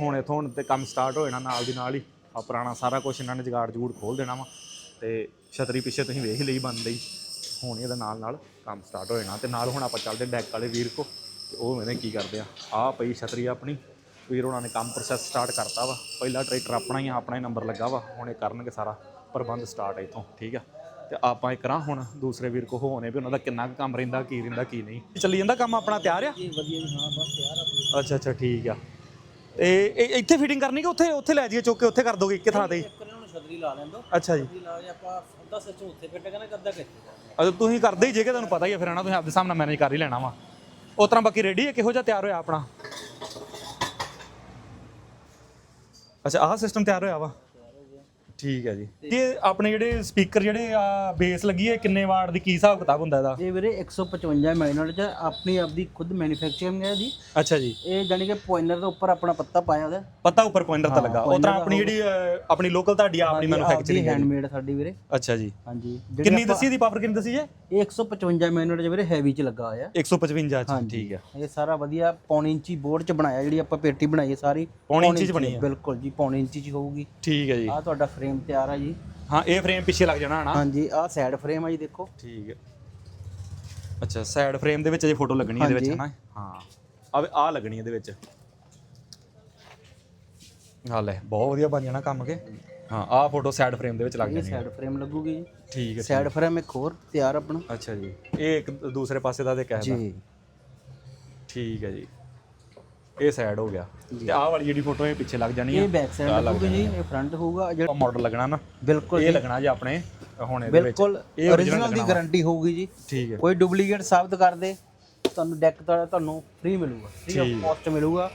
ਹੁਣ ਇਥੋਂ ਹੁਣ ਤੇ ਕੰਮ ਸਟਾਰਟ ਹੋ ਜਾਣਾ ਨਾਲ ਦੀ ਨਾਲ ਹੀ। ਆ ਪੁਰਾਣਾ ਸਾਰਾ ਕੁਝ ਇਹਨਾਂ ਨੇ ਜਗਾੜ ਜੂੜ ਖੋਲ ਦੇਣਾ ਵਾ। ਤੇ ਛਤਰੀ ਪਿੱਛੇ ਤੁਸੀਂ ਵੇਖ ਲਈ ਬਣ ਲਈ ਹੁਣ ਇਹਦੇ ਨਾਲ ਨਾਲ ਕੰਮ ਸਟਾਰਟ ਹੋ ਜਾਣਾ ਤੇ ਨਾਲ ਹੁਣ ਆਪਾਂ ਚੱਲਦੇ ਡੈਕ ਵਾਲੇ ਵੀਰ ਕੋ ਤੇ ਉਹ ਇਹਨੇ ਕੀ ਕਰਦੇ ਆ। ਆ ਪਈ ਛਤਰੀ ਆਪਣੀ ਵੀਰ ਉਹਨਾਂ ਨੇ ਕੰਮ ਪ੍ਰੋਸੈਸ ਸਟਾਰਟ ਕਰਤਾ ਵਾ। ਪਹਿਲਾ ਟਰੈਕਟਰ ਆਪਣਾ ਹੀ ਆ ਆਪਣਾ ਹੀ ਨੰਬਰ ਲੱਗਾ ਵਾ ਹੁਣ ਇਹ ਕਰਨਗੇ ਸਾਰਾ ਪ੍ਰਬੰਧ ਸਟਾਰਟ ਇਥੋਂ ਠੀਕ ਆ। ਤੇ ਆਪਾਂ ਇਹ ਕਰਾਂ ਹੁਣ ਦੂਸਰੇ ਵੀਰ ਕੋ ਹੋਣੇ ਵੀ ਉਹਨਾਂ ਦਾ ਕਿੰਨਾ ਕੁ ਕੰਮ ਰਹਿੰਦਾ ਕੀ ਰਹਿੰਦਾ ਕੀ ਨਹੀਂ। ਚੱਲੀ ਜਾਂਦਾ ਕੰਮ ਆਪਣਾ ਤਿਆਰ ਆ? ਜੀ ਵਧੀਆ ਜੀ ਹਾਂ ਬਸ ਤਿਆਰ ਆਪਣੀ ਅੱਛਾ ਅੱਛਾ ਠੀਕ ਆ। ਤੇ ਇਹ- ਇੱਥੇ ਫਿਟਿੰਗ ਕਰਨੀ ਕਿ ਉੱਥੇ ਉੱਥੇ ਲੈ ਜਾਈਏ ਚੁੱਕ ਕੇ ਉੱਥੇ ਕਰ ਦੋਗੇ ਇੱਕ ਥਾਂ ਤੇ? ਇੱਕ ਨੂੰ ਛਤਰੀ ਲਾ ਲੈਣ ਦੋ ਅੱਛਾ ਜੀ। ਲਾ ਕੇ ਆਪਾਂ ਅੱਧਾ ਸੱਚ ਉੱਥੇ ਫਿੱਟ ਕਰਨਾ ਅੱਧਾ ਕਿੱਥੇ? ਅਜੇ ਤੁਸੀਂ ਕਰਦੇ ਹੀ ਜੇਗੇ ਤੁਹਾਨੂੰ ਪਤਾ ਹੀ ਹੈ ਫਿਰ ਹਨਾ ਤੁਸੀਂ ਆਪਦੇ ਸਾਹਮਣੇ ਮੈਨੇਜ ਕਰ ਹੀ ਲੈਣਾ ਵਾ। ਉਸ ਤਰ੍ਹਾਂ ਬਾਕੀ ਰੈਡੀ ਹੈ? ਕਿਹੋ ਜਿਹਾ ਤਿਆਰ ਹੋਇਆ ਆਪਣਾ? ਅੱਛਾ, ਆਹ ਸਿਸਟਮ ਤਿਆਰ ਹੋਇਆ ਵਾ। ਠੀਕ ਹੈ ਜੀ। ਇਹ ਆਪਣੇ ਜਿਹੜੇ ਸਪੀਕਰ ਜਿਹੜੇ ਆ ਬੇਸ ਲੱਗੀ ਹੈ ਕਿੰਨੇ ਵਾਟ ਦੀ ਕੀ ਹਿਸਾਬ ਕਿਤਾਬ ਹੁੰਦਾ ਇਹਦਾ? ਇਹ ਵੀਰੇ 155 ਮੈਨੂਅਲ ਚ ਆਪਣੀ ਆਪਦੀ ਖੁਦ ਮੈਨੂਫੈਕਚਰਿੰਗ ਹੈ ਜੀ। ਅੱਛਾ ਜੀ। ਇਹ ਜਾਨੀ ਕਿ ਪੁਆਇੰਟਰ ਦੇ ਉੱਪਰ ਆਪਣਾ ਪੱਤਾ ਪਾਇਆ ਉਹਦਾ ਪਤਾ ਉੱਪਰ ਪੁਆਇੰਟਰ ਤਾਂ ਲੱਗਾ। ਉਹ ਤਰ੍ਹਾਂ ਆਪਣੀ ਜਿਹੜੀ ਆਪਣੀ ਲੋਕਲ ਤੁਹਾਡੀ ਆ ਆਪਣੀ ਮੈਨੂਫੈਕਚਰਿੰਗ ਹੈ ਹੈਂਡਮੇਡ ਸਾਡੀ ਵੀਰੇ। ਅੱਛਾ ਜੀ। ਹਾਂਜੀ। ਕਿੰਨੀ ਦੱਸੀ ਦੀ ਪਾਵਰ ਕਿੰਨੀ ਦੱਸੀ ਜੇ ਇਹ 155 ਮੈਨੂਅਲ ਚ ਵੀਰੇ ਹੈਵੀ ਚ ਲੱਗਾ ਹੋਇਆ। 155 ਚ ਠੀਕ ਹੈ। ਇਹ ਸਾਰਾ ਵਧੀਆ ਪੌਣੀ ਇੰਚੀ ਬੋਰਡ ਚ ਬਣਾਇਆ ਜਿਹੜੀ ਆਪਾਂ ਪੇਟੀ ਬਣਾਈ ਹੈ ਸਾਰੀ। ਪੌਣੀ ਇੰਚੀ 'ਚ ਬਣੀ ਹੈ। ਬਿਲਕੁਲ ਜੀ ਪੌਣੀ ਇੰਚੀ ਚ ਹੋਊਗੀ। ਠੀਕ ਹੈ ਜੀ। ਆਹ ਤੁਹਾਡਾ ਫਰੇਮ ਤਿਆਰ ਆ ਜੀ। ਹਾਂ ਇਹ ਫਰੇਮ ਪਿੱਛੇ ਲੱਗ ਜਾਣਾ ਹਨਾ? ਹਾਂਜੀ ਆਹ ਸਾਈਡ ਫਰੇਮ ਆ ਜੀ ਦੇਖੋ। ਠੀਕ ਹੈ। ਅੱਛਾ ਸਾਈਡ ਫਰੇਮ ਦੇ ਵਿੱਚ ਜੇ ਫੋਟੋ ਲੱਗਣੀ ਇਹਦੇ ਵਿੱਚ। ਹਨਾ? ਹਾਂ। ਆ ਆ ਲੱਗਣੀ ਇਹਦੇ ਵਿੱਚ। ਹਾਂ ਲੈ ਬਹੁਤ ਵਧੀਆ ਬਣ ਜਾਣਾ ਕੰਮ ਕੇ। ਹਾਂ ਆਹ ਫੋਟੋ ਸਾਈਡ ਫਰੇਮ ਦੇ ਵਿੱਚ ਲੱਗ ਜਾਣੀ ਹੈ ਸਾਈਡ ਫਰੇਮ ਲੱਗੂਗੀ ਜੀ। ਠੀਕ ਹੈ ਸਾਈਡ ਫਰੇਮ ਇੱਕ ਹੋਰ ਤਿਆਰ ਆਪਣਾ। ਅੱਛਾ ਜੀ। ਇਹ ਇੱਕ ਦੂਸਰੇ ਪਾਸੇ ਦਾ ਤੇ ਕਹਿਦਾ ਜੀ। ਠੀਕ ਹੈ ਜੀ। ਇਹ ਸਾਈਡ ਹੋ ਗਿਆ। ਤੇ ਆਹ ਵਾਲੀ ਜਿਹੜੀ ਫੋਟੋ ਇਹ ਪਿੱਛੇ ਲੱਗ ਜਾਣੀ ਹੈ ਇਹ ਬੈਕ ਸਾਈਡ ਲੱਗੂਗੀ ਜੀ ਇਹ ਫਰੰਟ ਹੋਊਗਾ ਜਿਹੜਾ ਮਾਡਲ ਲੱਗਣਾ ਨਾ ਬਿਲਕੁਲ ਇਹ ਲੱਗਣਾ ਜੀ ਆਪਣੇ ਹੁਣ ਇਹਦੇ ਵਿੱਚ। ਬਿਲਕੁਲ origignal ਦੀ। ਗਾਰੰਟੀ ਹੋਊਗੀ ਜੀ। ਠੀਕ ਹੈ। ਕੋਈ ਡੁਪਲੀਕੇਟ ਸਾਬਤ ਕਰਦੇ ਤੁਹਾਨੂੰ ਡੈਕ ਤੁਹਾਨੂੰ ਫ੍ਰੀ ਮਿਲੂਗਾ। ਠੀਕ। ਕਾਸਟ ਮਿਲੂਗਾ।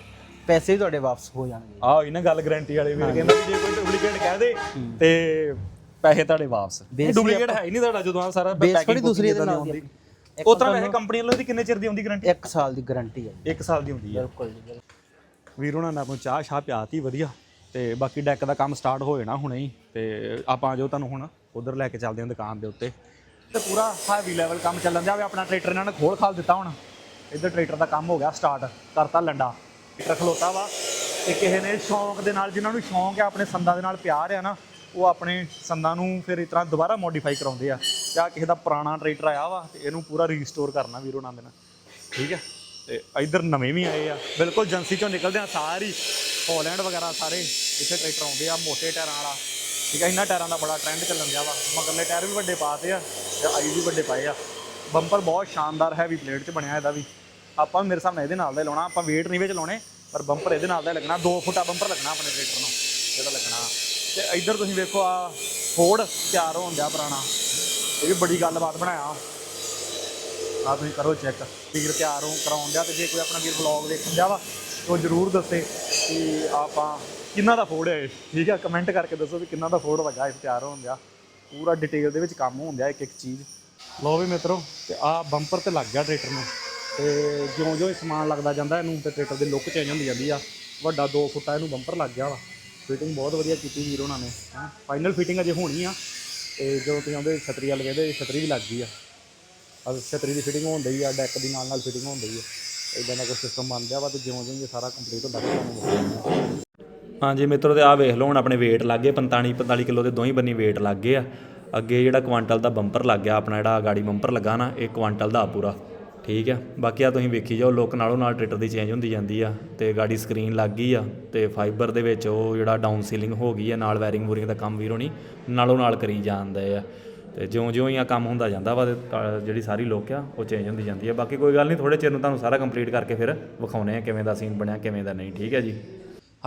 ਪੈਸੇ ਵੀ ਤੁਹਾਡੇ ਵਾਪਸ ਹੋ ਜਾਣਗੇ। ਆਹ ਹੋਈ ਨਾ ਗੱਲ ਗਾਰੰਟੀ ਵਾਲੀ ਵੀਰ ਕਹਿੰਦਾ ਜੇ ਕੋਈ ਡੁਪਲੀਕੇਟ ਕਹਿ ਦੇ ਤੇ ਪੈਸੇ ਤੁਹਾਡੇ ਵਾਪਸ। ਡੁਪਲੀਕੇਟ ਹੈ ਹੀ ਨਹੀਂ ਤੁਹਾਡਾ ਜਦੋਂ ਸਾਰਾ ਫੜੀ ਦੂਸਰੀ ਦੇ ਨਾਲ ਹੁੰਦੀ। ਉਹ ਤਰ੍ਹਾਂ ਵੈਸੇ ਕੰਪਨੀ ਵੱਲੋਂ ਦੀ ਕਿੰਨੇ ਚਿਰ ਦੀ ਹੁੰਦੀ ਗਾਰੰਟੀ 1 ਸਾਲ ਦੀ ਗਾਰੰਟੀ ਹੈ ਜੀ। 1 ਸਾਲ ਦੀ ਹੁੰਦੀ ਹੈ। ਬਿਲਕੁਲ ਜੀ। ਵੀਰ ਉਹਨਾਂ ਨੇ ਆਪਾਂ ਚਾਹ ਸ਼ਾਹ ਪਿਆਤੀ ਵਧੀਆ। ਤੇ ਬਾਕੀ ਡੈਕ ਦਾ ਕੰਮ ਸਟਾਰਟ ਹੋ ਜਾਣਾ ਹੁਣੇ ਹੀ। ਤੇ ਆਪਾਂ ਜੋ ਤੁਹਾਨੂੰ ਹੁਣ ਉਧਰ ਲੈ ਕੇ ਚੱਲਦੇ ਹਾਂ ਦੁਕਾਨ ਦੇ ਉੱਤੇ। ਤੇ ਪੂਰਾ ਹਾਈਵੀ ਲੈਵਲ ਕੰਮ ਚੱਲਣ ਦਿਆ ਆਪਣਾ ਟਰੈਕਟਰ ਇਹਨਾਂ ਨੇ ਖੋਲ ਖਾਲ ਦਿੱਤਾ ਹੁਣ। ਇੱਧਰ ਟਰੈਕਟਰ ਦਾ ਕੰਮ ਹੋ ਗਿਆ ਸਟਾਰਟ ਕਰਤਾ ਲੰਡਾ। ਟਰੈਕਟਰ ਖਲੋਤਾ ਵਾ। ਤੇ ਕਿਸੇ ਨੇ ਸ਼ੌਂਕ ਦੇ ਨਾਲ ਜਿਨ੍ਹਾਂ ਨੂੰ ਸ਼ੌਂਕ ਹੈ ਆਪਣੇ ਸੰਦਾਂ ਦੇ ਨਾਲ ਪਿਆਰ ਆ ਨਾ ਉਹ ਆਪਣੇ ਸੰਦਾਂ ਨੂੰ ਫਿਰ ਇਸ ਤਰ੍ਹਾਂ ਦੁਬਾਰਾ ਮੋਡੀਫਾਈ ਕਰਾਉਂਦੇ ਆ। ਜਾਂ ਕਿਸੇ ਦਾ ਪੁਰਾਣਾ ਟਰੈਕਟਰ ਆਇਆ ਵਾ, ਤੇ ਇਹਨੂੰ ਪੂਰਾ ਰੀਸਟੋਰ ਕਰਨਾ ਵੀਰੋ ਨਾਲ ਦੇ ਨਾਲ ਠੀਕ ਹੈ? ਤੇ ਇਧਰ ਨਵੇਂ ਵੀ ਆਏ ਆ। ਬਿਲਕੁਲ ਏਜੰਸੀ ਚੋਂ ਨਿਕਲਦੇ ਆ ਸਾਰੀ ਹਾਲੈਂਡ ਵਗੈਰਾ ਸਾਰੇ, ਇੱਥੇ ਟਰੈਕਟਰ ਆਉਂਦੇ ਆ, ਮੋਟੇ ਟਾਇਰਾਂ ਵਾਲਾ। ਠੀਕ ਹੈ? ਇਹਨਾਂ ਟਾਇਰਾਂ ਦਾ ਬੜਾ ਟ੍ਰੈਂਡ ਚੱਲਣ ਦਿਆ ਵਾ। ਮਗਰਲੇ ਟਾਇਰ ਵੀ ਵੱਡੇ ਪਾਤੇ ਆ, ਤੇ ਆਈ ਵੀ ਵੱਡੇ ਪਾਏ ਆ। ਬੰਪਰ ਬਹੁਤ ਸ਼ਾਨਦਾਰ ਹੈਵੀ ਪਲੇਟ 'ਚ ਬਣਿਆ ਇਹਦਾ ਵੀ। ਆਪਾਂ ਮੇਰੇ ਸਾਹਮਣੇ ਇਹਦੇ ਨਾਲ ਦਾ ਲਾਉਣਾ, ਆਪਾਂ weight ਨਹੀਂ ਵਿੱਚ ਲਾਉਣੇ, ਪਰ ਬੰਪਰ ਇਹਦੇ ਨਾਲ ਦਾ ਲੱਗਣਾ 2 ਫੁੱਟਾ ਬੰਪਰ ਲੱਗਣਾ ਆਪਣੇ ਟਰੈਕਟਰ ਨੂੰ, ਜਿਹੜਾ ਲੱਗਣਾ। ਤੇ ਇੱਧਰ ਤੁਸੀਂ ਵੇਖੋ ਆ ਫੋਰਡ ਤਿਆਰ ਹੋਣ ਦਿਆ ਪੁਰਾਣਾ। ਇਹ ਵੀ ਬੜੀ ਗੱਲਬਾਤ ਬਣਾਇਆ। ਆ ਤੁਸੀਂ ਕਰੋ ਚੈੱਕ ਵੀਰ ਤਿਆਰ ਹੋ, ਕਰਾਉਣ ਦਿਆ ਤੇ ਜੇ ਕੋਈ ਆਪਣਾ ਵੀਰ ਵਲੌਗ ਦੇਖਣ ਦਿਆ ਵਾ, ਤਾਂ ਜਰੂਰ ਦੱਸੇ ਕਿ ਆਪਾਂ ਕਿੰਨਾ ਦਾ ਫੋੜ ਹੈ ਇਹ। ਠੀਕ ਹੈ ਕਮੈਂਟ ਕਰਕੇ ਦੱਸੋ ਵੀ ਕਿੰਨਾ ਦਾ ਫੋੜ ਲੱਗਾ ਇਹ ਤਿਆਰ ਹੋਣ ਦਿਆ ਪੂਰਾ ਡਿਟੇਲ ਦੇ ਵਿੱਚ ਕੰਮ ਹੋਣ ਦਿਆ ਇੱਕ ਇੱਕ ਚੀਜ਼। ਲੋ ਵੀ ਮਿੱਤਰੋ, ਤੇ ਆ ਬੰਪਰ ਤੇ ਲੱਗ ਗਿਆ ਟਰੈਕਟਰ ਨੂੰ। ਤੇ ਜਿਉਂ ਜਿਉਂ ਇਹ ਸਮਾਨ ਲੱਗਦਾ ਜਾਂਦਾ, ਇਹਨੂੰ ਤੇ ਟਰੈਕਟਰ ਦੀ ਲੁੱਕ ਚੇਂਜ ਹੁੰਦੀ ਜਾਂਦੀ ਆ। ਵੱਡਾ 2 ਫੁੱਟਾ ਇਹਨੂੰ ਬੰਪਰ ਲੱਗ ਗਿਆ ਵਾ। ਫਿਟਿੰਗ ਬਹੁਤ ਵਧੀਆ ਕੀਤੀ ਵੀਰ ਉਹਨਾਂ ਨੇ। ਫਾਈਨਲ ਫਿਟਿੰਗ ਅਜੇ ਹੋਣੀ ਆ। ਤੇ ਜਦੋਂ ਤੁਸੀਂ ਆਉਂਦੇ ਛਤਰੀ ਵਾਲੇ ਕਹਿੰਦੇ ਛਤਰੀ ਵੀ ਲੱਗ ਗਈ ਆ। ਅਸ ਛਤਰੀ ਦੀ ਫਿਟਿੰਗ ਹੋਣ ਡਈ ਆ ਡੈਕ ਦੀ ਨਾਲ ਨਾਲ ਫਿਟਿੰਗ ਹੋਣ ਡਈ ਆ। ਇਦਾਂ ਦਾ ਕੋਈ ਸਿਸਟਮ ਬਣ ਗਿਆ ਵਾ ਤੇ ਜਿਉਂ ਜਿਉਂ ਇਹ ਸਾਰਾ ਕੰਪਲੀਟ ਹੁੰਦਾ ਤੁਹਾਨੂੰ ਹਾਂਜੀ ਮਿੱਤਰੋ ਤੇ ਆ ਵੇਖ ਲਓ ਹੁਣ ਆਪਣੇ weight ਲੱਗ ਗਏ 45 45 ਕਿਲੋ ਦੇ ਦੋਹੀਂ ਬੰਨੀ weight ਲੱਗ ਗਏ ਆ। ਅੱਗੇ ਜਿਹੜਾ ਕੁਆਂਟਲ ਦਾ ਬੰਪਰ ਲੱਗ ਗਿਆ, ਆਪਣਾ ਜਿਹੜਾ ਗਾੜੀ ਬੰਪਰ ਲੱਗਾ ਨਾ ਇਹ ਕੁਆਂਟਲ ਦਾ ਪੂਰਾ। ਠੀਕ ਆ। ਬਾਕੀ ਆ ਤੁਸੀਂ ਵੇਖੀ ਜਾਓ, ਲੁੱਕ ਨਾਲੋਂ ਨਾਲ ਟ੍ਰਿਟਰ ਦੀ ਚੇਂਜ ਹੁੰਦੀ ਜਾਂਦੀ ਆ ਤੇ ਗਾੜੀ ਸਕਰੀਨ ਲੱਗ ਗਈ ਆ ਤੇ ਫਾਈਬਰ ਦੇ ਵਿੱਚ ਉਹ ਜਿਹੜਾ ਡਾਊਨ ਸੀਲਿੰਗ ਹੋ ਗਈ ਆ, ਨਾਲ ਵਾਇਰਿੰਗ ਵੂਰਿੰਗ ਦਾ ਕੰਮ ਵੀਰੋ ਨਹੀਂ ਨਾਲੋਂ ਨਾਲ ਕਰੀ ਜਾਂਦੇ ਆ। ਤੇ ਜਿਉਂ ਜਿਉਂ ਹੀ ਆ ਕੰਮ ਹੁੰਦਾ ਜਾਂਦਾ ਵਾ ਤੇ ਜਿਹੜੀ ਸਾਰੀ ਲੁੱਕ ਆ, ਉਹ ਚੇਂਜ ਹੁੰਦੀ ਜਾਂਦੀ ਆ। ਬਾਕੀ ਕੋਈ ਗੱਲ ਨਹੀਂ ਥੋੜੇ ਚਿਰ ਨੂੰ ਤੁਹਾਨੂੰ ਸਾਰਾ ਕੰਪਲੀਟ ਕਰਕੇ ਫਿਰ ਵਿਖਾਉਣੇ ਆ ਕਿਵੇਂ ਦਾ ਸੀਨ ਬਣਿਆ, ਕਿਵੇਂ ਦਾ ਨਹੀਂ, ਠੀਕ ਹੈ ਜੀ?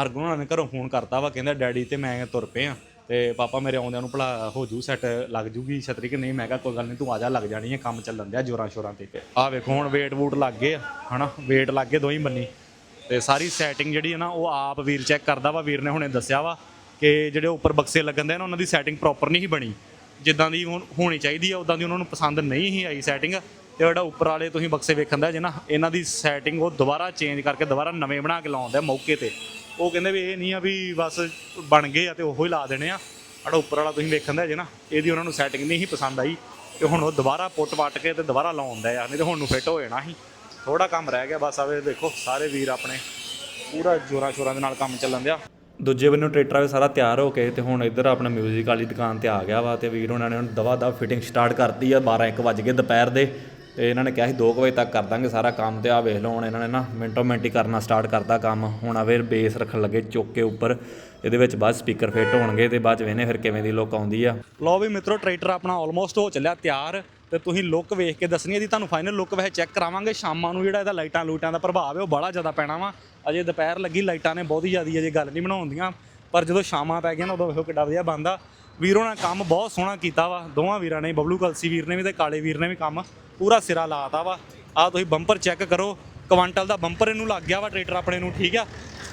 ਹਰਗੁਣ ਹੋਣਾ ਨੇ ਘਰੋਂ ਫੋਨ ਕਰਤਾ ਵਾ, ਕਹਿੰਦਾ ਡੈਡੀ ਤੇ ਮੈਂ ਤੁਰ ਪਏ ਆ। ਤੇ ਪਾਪਾ ਮੇਰੇ ਆਉਂਦਿਆਂ ਨੂੰ ਭਲਾ ਹੋ ਜੂ ਸੈੱਟ ਲੱਗ ਜੂਗੀ। ਛਤਰੀ ਕਿ ਨਹੀਂ? ਮੈਂ ਕਿਹਾ, ਕੋਈ ਗੱਲ ਨਹੀਂ, ਤੂੰ ਆ ਜਾ, ਲੱਗ ਜਾਣੀ ਹੈ, ਕੰਮ ਚੱਲਣ ਦਿਆ ਜੋਰਾਂ ਸ਼ੋਰਾਂ ਤੇ ਆ ਵੇਖੋ, ਹੁਣ ਵੇਟ ਵੂਟ ਲੱਗ ਗਏ ਆ, ਹਨਾ? ਵੇਟ ਲੱਗ ਗਏ ਦੋਈ ਬੰਨੀ। ਤੇ ਸਾਰੀ ਸੈਟਿੰਗ ਜਿਹੜੀ ਹੈ ਨਾ, ਉਹ ਆਪ ਵੀਰ ਚੈੱਕ ਕਰਦਾ ਵਾ, ਵੀਰ ਨੇ ਹੁਣੇ ਦੱਸਿਆ ਵਾ ਕਿ ਜਿਹੜੇ ਉੱਪਰ ਬਕਸੇ ਲੱਗਣ ਦੇ ਨਾ, ਉਹਨਾਂ ਦੀ ਸੈਟਿੰਗ ਪ੍ਰੋਪਰ ਨਹੀਂ ਸੀ ਬਣੀ। ਜਿੱਦਾਂ ਦੀ ਹੁਣ ਹੋਣੀ ਚਾਹੀਦੀ ਆ ਉਦਾਂ ਦੀ ਉਹਨਾਂ ਨੂੰ ਪਸੰਦ ਨਹੀਂ ਹੀ ਆਈ ਸੈਟਿੰਗ ਤੇ ਜਿਹੜਾ ਉੱਪਰ ਵਾਲੇ ਤੁਸੀਂ ਬਕਸੇ ਵੇਖਣ ਦਾ ਜੇ ਨਾ, ਇਹਨਾਂ ਦੀ ਸੈਟਿੰਗ ਉਹ ਦੁਬਾਰਾ ਚੇਂਜ ਕਰਕੇ ਦੁਬਾਰਾ ਨਵੇਂ ਬਣਾ ਕੇ ਲਾਉਂਦੇ ਆ ਮੌਕੇ ਤੇ। ਉਹ ਕਹਿੰਦੇ ਵੀ ਇਹ ਨਹੀਂ ਆ ਵੀ ਬਸ ਬਣ ਗਏ ਆ ਤੇ ਉਹੋ ਹੀ ਲਾ ਦੇਣੇ ਆ। ਜਿਹੜਾ ਉੱਪਰ ਵਾਲਾ ਤੁਸੀਂ ਵੇਖਣ ਦਾ ਜੇ ਨਾ, ਇਹਦੀ ਉਹਨਾਂ ਨੂੰ ਸੈਟਿੰਗ ਨਹੀਂ ਹੀ ਪਸੰਦ ਆਈ ਤੇ ਹੁਣ ਉਹ ਦੁਬਾਰਾ ਪੁੱਟ ਵੱਟ ਕੇ ਤੇ ਦੁਬਾਰਾ ਲਾਉਣ ਦਾ ਆ, ਨਹੀਂ ਤੇ ਹੁਣ ਨੂੰ ਫਿੱਟ ਹੋ ਜਾਣਾ ਸੀ। ਥੋੜਾ ਕੰਮ ਰਹਿ ਗਿਆ, ਬਸ ਆਵੇ ਦੇਖੋ, ਸਾਰੇ ਵੀਰ ਆਪਣੇ ਪੂਰਾ ਜੋਰਾਂ ਸ਼ੋਰਾਂ ਦੇ ਨਾਲ ਕੰਮ ਚੱਲਣ ਦਿਆ। ਦੂਜੇ ਬੰਨੋਂ ਟਰੈਕਟਰ ਵੀ ਸਾਰਾ ਤਿਆਰ ਹੋ ਕੇ ਤੇ ਹੁਣ ਇੱਧਰ ਆਪਣਾ ਮਿਊਜ਼ਿਕ ਵਾਲੀ ਦੁਕਾਨ ਤੇ ਆ ਗਿਆ ਵਾ ਤੇ ਵੀਰ ਉਹਨਾਂ ਨੇ ਹੁਣ ਦਵਾ ਦਵ ਫਿਟਿੰਗ ਸਟਾਰਟ ਕਰਤੀ ਆ 12 1 ਵਜ ਗਏ ਦੁਪਹਿਰ ਦੇ। ਤੇ ਇਹਨਾਂ ਨੇ ਕਿਹਾ ਸੀ 2 ਵਜੇ ਤੱਕ ਕਰ ਦਾਂਗੇ ਸਾਰਾ ਕੰਮ ਤੇ ਆ ਵੇਖ ਲਓ, ਹੁਣ ਇਹਨਾਂ ਨੇ ਨਾ ਮਿੰਟੋ ਮਿੰਟ ਹੀ ਕਰਨਾ ਸਟਾਰਟ ਕਰਤਾ ਕੰਮ। ਹੁਣ ਆਵੇ ਬੇਸ ਰੱਖਣ ਲੱਗੇ ਚੁੱਕ ਕੇ ਉੱਪਰ। ਇਹਦੇ ਵਿੱਚ ਬਾਅਦ ਸਪੀਕਰ ਫਿੱਟ ਹੋਣਗੇ ਤੇ ਬਾਅਦ ਚ ਵੇਨੇ ਫਿਰ ਕਿਵੇਂ ਦੀ ਲੁੱਕ ਆਉਂਦੀ ਆ। ਲਓ ਵੀ ਮਿੱਤਰੋ ਟਰੈਕਟਰ ਆਪਣਾ ਆਲਮੋਸਟ ਹੋ ਚੱਲਿਆ ਤਿਆਰ ਤੇ ਤੁਸੀਂ ਲੁੱਕ ਵੇਖ ਕੇ ਦੱਸਣੀ ਹੈ ਇਹਦੀ। ਤੁਹਾਨੂੰ ਫਾਈਨਲ ਲੁੱਕ ਵੈਸੇ ਚੈੱਕ ਕਰਾਵਾਂਗੇ। ਸ਼ਾਮਾਂ ਨੂੰ ਜਿਹੜਾ ਇਹਦਾ ਲਾਈਟਾਂ ਲੂਟਾਂ ਦਾ ਪ੍ਰਭਾਵ ਹੈ, ਉਹ ਬੜਾ ਜ਼ਿਆਦਾ ਪੈਣਾ ਵਾ। ਅਜੇ ਦੁਪਹਿਰ ਲੱਗੀ, ਲਾਈਟਾਂ ਨੇ ਬਹੁਤੀ ਜ਼ਿਆਦੀ ਅਜੇ ਗੱਲ ਨਹੀਂ ਬਣਾਉਂਦੀਆਂ ਪਰ ਜਦੋਂ ਸ਼ਾਮਾਂ ਪੈ ਗਈਆਂ ਨਾ ਉਦੋਂ ਵੇਖੋ ਕਿੱਡਾ ਵਧੀਆ ਬੰਦਾ। ਵੀਰੋਂ ਨੇ ਕੰਮ ਬਹੁਤ ਸੋਹਣਾ ਕੀਤਾ ਵਾ। ਦੋਵਾਂ ਵੀਰਾਂ ਨੇ ਬਬਲੂ ਕਲਸੀ ਵੀਰ ਨੇ ਵੀ ਤੇ ਕਾਲੇ ਵੀਰ ਨੇ ਵੀ ਕੰਮ ਪੂਰਾ ਸਿਰਾ ਲਾਤਾ ਵਾ। ਆ ਤੁਸੀਂ ਬੰਪਰ ਚੈੱਕ ਕਰੋ ਕੁਆਂਟਲ ਦਾ ਬੰਪਰ ਇਹਨੂੰ ਲੱਗ ਗਿਆ ਵਾ ਟਰੈਕਟਰ ਆਪਣੇ ਨੂੰ ਠੀਕ ਆ?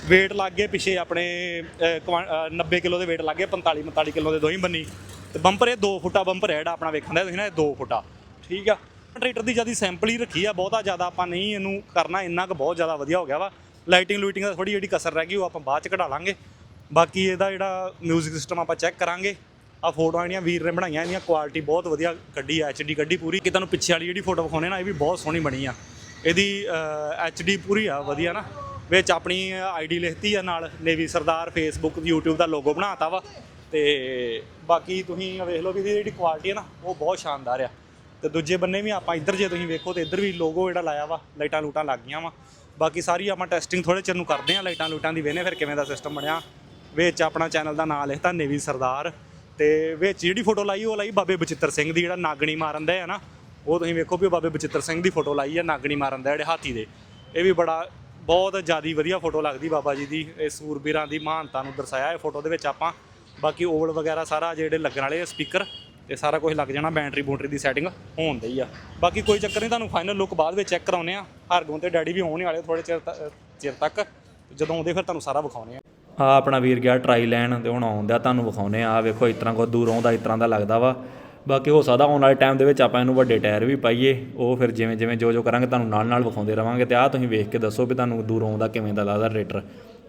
weight ਲੱਗ ਗਏ ਪਿੱਛੇ ਆਪਣੇ ਅਹ, ਕੁਆਂ- ਅਹ, 90 ਕਿਲੋ ਦੇ weight ਲੱਗ ਗਏ 45 45 ਕਿਲੋ ਦੇ ਦੋਹੀਂ ਬੰਨੀ। ਤੇ ਬੰਪਰ ਇਹ 2 ਫੁੱਟਾ ਬੰਪਰ ਹੈ ਜਿਹੜਾ ਆਪਣਾ ਵੇਖਣ ਦਾ ਤੁਸੀਂ ਨਾ ਇਹ 2 ਫੁੱਟਾ ਠੀਕ ਆ? ਟਰੈਕਟਰ ਦੀ ਜ਼ਿਆਦਾ ਸੈਂਪਲ ਹੀ ਰੱਖੀ ਆ ਬਹੁਤਾ ਜ਼ਿਆਦਾ ਆਪਾਂ ਨਹੀਂ ਇਹਨੂੰ ਕਰਨਾ ਇੰਨਾ ਕੁ ਬਹੁਤ ਜ਼ਿਆਦਾ ਵਧੀਆ ਹੋ ਗਿਆ ਵਾ। ਲਾਈਟਿੰਗ ਲੂਟਿੰਗ ਦਾ ਥੋੜੀ ਜਿਹੜੀ ਕਸਰ ਰਹਿ ਗਈ ਉਹ ਆਪਾਂ ਬਾਅਦ ਚ ਕਢਾ ਲਾਂਗੇ। ਬਾਕੀ ਇਹਦਾ ਜਿਹੜਾ 뮤직 ਸਿਸਟਮ ਆਪਾਂ ਚੈੱਕ ਕਰਾਂਗੇ। ਆ ਫੋਟੋਆਂ ਜਿਹੜੀਆਂ ਵੀਰ ਨੇ ਬਣਾਈਆਂ, ਇਹਦੀਆਂ ਕੁਆਲਿਟੀ ਬਹੁਤ ਵਧੀਆ ਕੱਢੀ ਆ ਐਚਡੀ ਕੱਢੀ ਪੂਰੀ। ਕਿ ਤੁਹਾਨੂੰ ਪਿੱਛੇ ਵਾਲੀ ਜਿਹੜੀ ਫੋਟੋ ਵਿਖਾਉਣੇ ਨਾ, ਇਹ ਵੀ ਬਹੁਤ ਸੋਹਣੀ ਬਣੀ ਆ। ਇਹਦੀ ਐਚਡੀ ਪੂਰੀ ਆ, ਵਧੀਆ ਨਾ। ਵਿੱਚ ਆਪਣੀ ਆਈਡੀ ਲਿਖਤੀ ਆ ਨਾਲ, ਨੇਵੀ ਸਰਦਾਰ ਫੇਸਬੁੱਕ YouTube ਦਾ ਲੋਗੋ ਬਣਾਤਾ ਵਾ। ਤੇ ਬਾਕੀ ਤੁਸੀਂ ਵੇਖ ਲਓ ਵੀ ਇਹਦੀ ਜਿਹੜੀ ਕੁਆਲਿਟੀ ਆ ਨਾ, ਉਹ ਬਹੁਤ ਸ਼ਾਨਦਾਰ ਆ। ਤੇ ਦੂਜੇ ਬੰਨੇ ਵੀ ਆਪਾਂ ਇੱਧਰ ਜੇ ਤੁਸੀਂ ਵੇਖੋ, ਤੇ ਇੱਧਰ ਵੀ ਲੋਗੋ ਜਿਹੜਾ ਲਾਇਆ ਵਾ, ਲਾਈਟਾਂ ਲੂਟਾਂ ਲੱਗ ਗਈਆਂ ਵਾ। ਬਾਕੀ ਸਾਰੀ ਆਪਾਂ ਟੈਸਟਿੰਗ ਥੋੜੇ ਚਿਰ ਨੂੰ ਕਰਦੇ ਆ, ਲਾਈਟਾਂ ਲੂਟਾਂ ਦੀ ਵੇਨੇ ਫਿਰ ਕਿਵੇਂ ਦਾ ਸਿਸਟਮ ਬਣਿਆ। ਵਿੱਚ ਆਪਣਾ ਚੈਨਲ ਦਾ ਨਾਮ ਲਿਖਤਾ ਨੇਵੀ ਸਰਦਾਰ। ਤੇ ਵਿੱਚ ਜਿਹੜੀ ਫੋਟੋ ਲਾਈ, ਉਹ ਲਾਈ ਬਾਬੇ ਬਚਿੱਤਰ ਸਿੰਘ ਦੀ, ਜਿਹੜਾ ਨਾਗਣੀ ਮਾਰਨ ਦਾ ਹੈ ਨਾ। ਉਹ ਤੁਸੀਂ ਵੇਖੋ ਵੀ ਬਾਬੇ ਬਚਿੱਤਰ ਸਿੰਘ ਦੀ ਫੋਟੋ ਲਾਈ ਹੈ ਨਾਗਣੀ ਮਾਰਨ ਦਾ, ਜਿਹੜੇ ਹਾਥੀ ਦੇ। ਇਹ ਵੀ ਬੜਾ, ਬਹੁਤ ਜ਼ਿਆਦੀ ਵਧੀਆ ਫੋਟੋ ਲੱਗਦੀ ਬਾਬਾ ਜੀ ਦੀ, ਇਹ ਸੂਰਬੀਰਾਂ ਦੀ ਮਹਾਨਤਾ ਨੂੰ ਦਰਸਾਇਆ ਇਹ ਫੋਟੋ ਦੇ ਵਿੱਚ ਆਪਾਂ। ਬਾਕੀ ਓਵਲ ਵਗੈਰਾ ਸਾਰਾ ਜਿਹੜੇ ਲੱਗਣ ਵਾਲੇ ਸਪੀਕਰ ਤੇ ਸਾਰਾ ਕੁਝ ਲੱਗ ਜਾਣਾ ਬੈਟਰੀ ਬੂਟਰੀ ਦੀ ਸੈਟਿੰਗ ਹੋਣ ਦਈ ਆ। ਬਾਕੀ ਕੋਈ ਚੱਕਰ ਨਹੀਂ, ਤੁਹਾਨੂੰ ਫਾਈਨਲ ਲੁੱਕ ਬਾਅਦ ਵਿੱਚ ਚੈੱਕ ਕਰਾਉਨੇ ਆ। ਹਰਗੁਣ ਤੇ ਡੈਡੀ ਵੀ ਆਉਣ ਵਾਲੇ ਥੋੜੇ ਚਿਰ ਤ- ਚਿਰ ਤੱਕ। ਜਦੋਂ ਆਉਂਦੇ ਫਿਰ ਤੁਹਾਨੂੰ ਸਾਰਾ ਵਿਖਾਉਨੇ ਆ। ਆ ਆਪਣਾ ਵੀਰ ਗਿਆ ਟਰਾਈ ਲੈਣ ਤੇ ਹੁਣ ਆਉਂਦਾ, ਤੁਹਾਨੂੰ ਵਿਖਾਉਨੇ ਆ ਵੇਖੋ, ਇਸ ਤਰ੍ਹਾਂ ਕੋ ਦੂਰੋਂ ਦਾ, ਇਸ ਤਰ੍ਹਾਂ ਦਾ ਲੱਗਦਾ ਵਾ। ਬਾਕੀ ਹੋ ਸਕਦਾ ਆਉਣ ਵਾਲੇ ਟਾਈਮ ਦੇ ਵਿੱਚ ਆਪਾਂ ਇਹਨੂੰ ਵੱਡੇ ਟਾਇਰ ਵੀ ਪਾਈਏ। ਉਹ ਫਿਰ ਜਿਵੇਂ ਜਿਵੇਂ ਜੋ ਜੋ ਕਰਾਂਗੇ, ਤੁਹਾਨੂੰ ਨਾਲ ਨਾਲ ਵਿਖਾਉਂਦੇ ਰਵਾਂਗੇ। ਤੇ ਆਹ ਤੁਸੀਂ ਵੇਖ ਕੇ ਦੱਸੋ ਵੀ ਤੁਹਾਨੂੰ ਦੂਰੋਂ ਆਉਂਦਾ ਕਿਵੇਂ ਦਾ ਲੱਗਦਾ ਰੇਟਰ।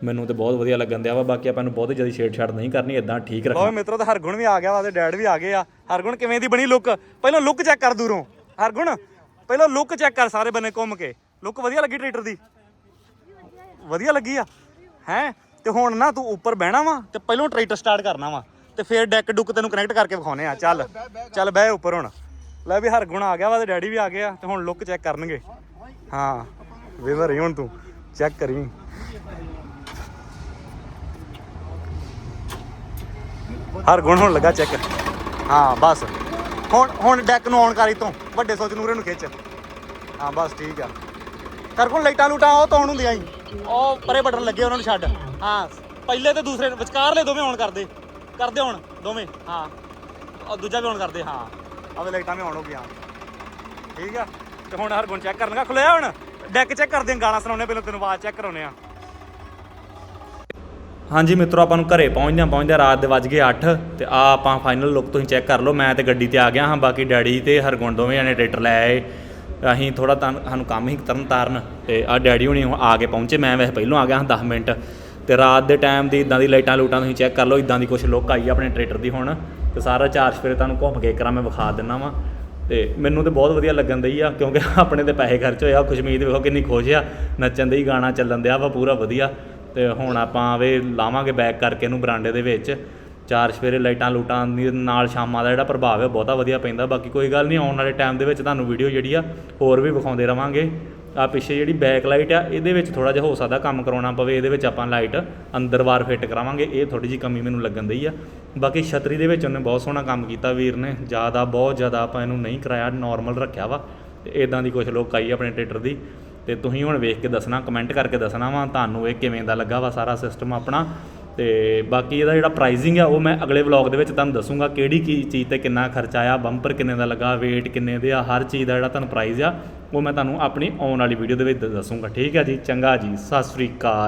ਮੈਨੂੰ ਤੇ ਬਹੁਤ ਵਧੀਆ ਲੱਗਣ ਦਿਆ ਵਾ। ਬਾਕੀ ਆਪਾਂ ਨੂੰ ਬਹੁਤ ਜ਼ਿਆਦਾ ਛੇੜ ਛਾੜ ਨਹੀਂ ਕਰਨੀ ਇਦਾਂ ਠੀਕ ਰੱਖਣਾ। ਓਏ ਮਿੱਤਰੋ, ਤੇ ਹਰਗੁਣ ਵੀ ਆ ਗਿਆ ਵਾ ਤੇ ਡੈਡ ਵੀ ਆ ਗਏ ਆ। ਹਰਗੁਣ ਕਿਵੇਂ ਦੀ ਬਣੀ ਲੁੱਕ ਪਹਿਲਾਂ ਲੁੱਕ ਚੈੱਕ ਕਰ ਦੂਰੋਂ। ਹਰਗੁਣ, ਪਹਿਲਾਂ ਲੁੱਕ ਚੈੱਕ ਕਰ ਸਾਰੇ ਬੰਨੇ ਘੁੰਮ ਕੇ। ਲੁੱਕ ਵਧੀਆ ਲੱਗੀ ਟਰੈਕਟਰ ਦੀ? ਵਧੀਆ ਲੱਗੀ ਆ? ਹੈ? ਤੇ ਹੁਣ ਨਾ ਤੂੰ ਉੱਪਰ ਬਹਿਣਾ ਵਾ ਤੇ ਪਹਿਲਾਂ ਟਰੈਕਟਰ ਸਟਾਰਟ ਕਰਨਾ ਵਾ ਤੇ ਫਿਰ ਡੈਕ ਡੁੱਕ ਤੈਨੂੰ ਕਨੈਕਟ ਕਰਕੇ ਵਿਖਾਉਨੇ ਆ। ਚੱਲ ਚੱਲ ਬਹਿ ਉੱਪਰ ਹੁਣ। ਲੈ ਵੀ ਹਰਗੁਣ ਆ ਗਿਆ ਵਾ ਤੇ ਡੈਡੀ ਵੀ ਆ ਗਿਆ ਤੇ ਹੁਣ ਲੁੱਕ ਚੈੱਕ ਕਰਨਗੇ। ਹਾਂ, ਵੇਵਰ ਹੀ ਹੁਣ ਤੂੰ। ਚੈੱਕ ਕਰੀ। ਹਰਗੁਣ ਹੁਣ ਲੱਗਾ ਚੈੱਕ ਹਾਂ, ਬਸ। ਹੁਣ ਹੁਣ ਡੈਕ ਨੂੰ ਆਨ ਕਰੀ ਤੋਂ ਵੱਡੇ ਸੋਚ ਨੂਰੇ ਨੂੰ ਖਿੱਚ। ਹਾਂ, ਬਸ ਠੀਕ ਆ। ਕਰ ਕੋਲ ਲਾਈਟਾਂ ਲੂਟਾਂ ਉਹ ਤੋਂ ਹੁੰਦੀਆਂ ਹੀ। ਉਹ ਪਰੇ ਬਟਨ ਲੱਗੇ ਉਹਨਾਂ ਨੂੰ ਛੱਡ। ਹਾਂ, ਪਹਿਲੇ ਤੇ ਦੂਸਰੇ ਨੂੰ ਵਿਚਕਾਰਲੇ ਦੋਵੇਂ ਆਨ ਕਰਦੇ। ਕਰਦੇ ਹੁਣ ਦੋਵੇਂ, ਹਾਂ। ਉਹ ਦੂਜਾ ਵੀ ਆਨ ਕਰਦੇ, ਹਾਂ। ਆਵੇ ਲਾਈਟਾਂ ਵੀ ਆਨ ਹੋ ਗਈਆਂ। ਠੀਕ ਆ? ਤੇ ਹੁਣ ਹਰ ਗੁਣ ਚੈੱਕ ਕਰਨਗਾ ਖੁੱਲਿਆ ਹੁਣ? ਡੈਕ ਚੈੱਕ ਕਰਦੇ ਆਂ ਗਾਣਾ ਸੁਣਾਉਣੇ ਪਹਿਲਾਂ ਤੈਨੂੰ ਆਵਾਜ਼ ਚੈੱਕ ਕਰਾਉਣੇ ਆ ਹਾਂਜੀ ਮਿੱਤਰੋ, ਆਪਾਂ ਨੂੰ ਘਰੇ ਪਹੁੰਚਦਿਆਂ ਪਹੁੰਚਦਿਆਂ ਰਾਤ ਦੇ ਵੱਜ ਗਏ 8 ਤੇ ਆ ਆਪਾਂ ਫਾਈਨਲ ਲੁੱਕ ਤੁਸੀਂ ਚੈੱਕ ਕਰ ਲਓ। ਮੈਂ ਤੇ ਗੱਡੀ ਤੇ ਆ ਗਿਆ ਹਾਂ, ਬਾਕੀ ਡੈਡੀ ਤੇ ਹਰਗੁਣ ਦੋਵੇਂ ਜਣੇ ਟਰੈਕਟਰ ਲੈ ਆਏ। ਅਸੀਂ ਥੋੜਾ ਤਾਂ ਸਾਨੂੰ ਕੰਮ ਹੀ ਤਰਨ ਤਾਰਨ, ਤੇ ਆ ਡੈਡੀ ਹੁਣੀ ਆ ਕੇ ਪਹੁੰਚੇ। ਮੈਂ ਵੈਸੇ ਪਹਿਲਾਂ ਆ ਗਿਆ ਹਾਂ 10 ਮਿੰਟ। ਤੇ ਰਾਤ ਦੇ ਟਾਈਮ ਦੀ ਇਦਾਂ ਦੀ ਲਾਈਟਾਂ ਲੂਟਾਂ ਤੁਸੀਂ ਚੈੱਕ ਕਰ ਲਓ, ਇਦਾਂ ਦੀ ਕੁਝ ਲੁੱਕ ਆਈ ਆ ਆਪਣੇ ਟਰੈਕਟਰ ਦੀ ਹੁਣ। ਤੇ ਸਾਰਾ ਚਾਰ ਸਵੇਰੇ ਤੁਹਾਨੂੰ ਘੁੰਮ ਕੇ ਕਰਾਂ ਮੈਂ ਵਿਖਾ ਦਿੰਨਾ ਵਾਂ। ਤੇ ਮੈਨੂੰ ਤੇ ਬਹੁਤ ਵਧੀਆ ਲੱਗਣ ਦਈ ਆ, ਕਿਉਂਕਿ ਆਪਣੇ ਤੇ ਪੈਸੇ ਖਰਚ ਹੋਏ ਆ ਖੁਸ਼ਮੀਤ ਵੇਖੋ ਕਿੰਨੀ ਖੁਸ਼ ਆ। ਨੱਚਣ ਦੇ ਹੀ ਗਾਣਾ ਚੱਲਣ ਦਿਆ ਵਾ ਪੂਰਾ ਵਧੀਆ। ਤੇ ਹੁਣ ਆਪਾਂ ਵੇ ਲਾਵਾਂਗੇ ਬੈਕ ਕਰਕੇ ਇਹਨੂੰ ਬਰਾਂਡੇ ਦੇ ਵਿੱਚ। ਚਾਰ ਸਵੇਰੇ ਲਾਈਟਾਂ ਲੂਟਾਂ ਦੀ ਨਾਲ ਸ਼ਾਮਾਂ ਦਾ ਜਿਹੜਾ ਪ੍ਰਭਾਵ ਹੈ ਬਹੁਤਾ ਵਧੀਆ ਪੈਂਦਾ। ਬਾਕੀ ਕੋਈ ਗੱਲ ਨਹੀਂ, ਆਉਣ ਵਾਲੇ ਟਾਈਮ ਦੇ ਵਿੱਚ ਤੁਹਾਨੂੰ ਵੀਡੀਓ ਜਿਹੜੀ ਆ ਹੋਰ ਵੀ ਵਿਖਾਉਂਦੇ ਰਵਾਂਗੇ। ਆ ਪਿੱਛੇ ਜਿਹੜੀ ਬੈਕ ਲਾਈਟ ਆ, ਇਹਦੇ ਵਿੱਚ ਥੋੜਾ ਜਿਹਾ ਹੋ ਸਕਦਾ ਕੰਮ ਕਰਾਉਣਾ ਪਵੇ, ਇਹਦੇ ਵਿੱਚ ਆਪਾਂ ਲਾਈਟ ਅੰਦਰ ਵਾਰ ਫਿੱਟ ਕਰਾਵਾਂਗੇ, ਇਹ ਥੋੜੀ ਜੀ ਕਮੀ ਮੈਨੂੰ ਲੱਗਣ ਦਈ ਆ। ਬਾਕੀ ਛਤਰੀ ਦੇ ਵਿੱਚ ਉਹਨੇ ਬਹੁਤ ਸੋਹਣਾ ਕੰਮ ਕੀਤਾ ਵੀਰ ਨੇ, ਜ਼ਿਆਦਾ, ਬਹੁਤ ਜ਼ਿਆਦਾ ਆਪਾਂ ਇਹਨੂੰ ਨਹੀਂ ਕਰਾਇਆ ਨਾਰਮਲ ਰੱਖਿਆ ਵਾ। ਤੇ ਇਦਾਂ ਦੀ ਕੁਝ ਲੋਕ ਆਈ ਆਪਣੇ ਟਰੈਕਟਰ ਦੀ। ਤੇ ਤੁਸੀਂ ਹੁਣ ਵੇਖ ਕੇ ਦੱਸਣਾ ਕਮੈਂਟ ਕਰਕੇ ਦੱਸਣਾ ਵਾ, ਤੁਹਾਨੂੰ ਇਹ ਕਿਵੇਂ ਦਾ ਲੱਗਾ ਵਾ ਸਾਰਾ ਸਿਸਟਮ ਆਪਣਾ। ਤੇ ਬਾਕੀ ਇਹਦਾ ਜਿਹੜਾ ਪ੍ਰਾਈਸਿੰਗ ਆ, ਉਹ ਮੈਂ ਅਗਲੇ ਵਲੌਗ ਦੇ ਵਿੱਚ ਤੁਹਾਨੂੰ ਦੱਸੂਗਾ ਕਿਹੜੀ ਕੀ ਚੀਜ਼ ਤੇ ਕਿੰਨਾ ਖਰਚਾ ਆਇਆ ਬੰਪਰ ਕਿੰਨੇ ਦਾ ਲੱਗਾ, weight ਕਿੰਨੇ ਦੇ ਆ, ਹਰ ਚੀਜ਼ ਦਾ ਜਿਹੜਾ ਤੁਹਾਨੂੰ ਪ੍ਰਾਈਸ ਆ, ਉਹ ਮੈਂ ਤੁਹਾਨੂੰ ਆਪਣੀ ਆਉਣ ਵਾਲੀ ਵੀਡੀਓ ਦੇ ਵਿੱਚ ਦੱਸੂਗਾ। ਠੀਕ ਹੈ ਜੀ, ਚੰਗਾ ਜੀ, ਸਤਿ ਸ੍ਰੀ ਅਕਾਲ।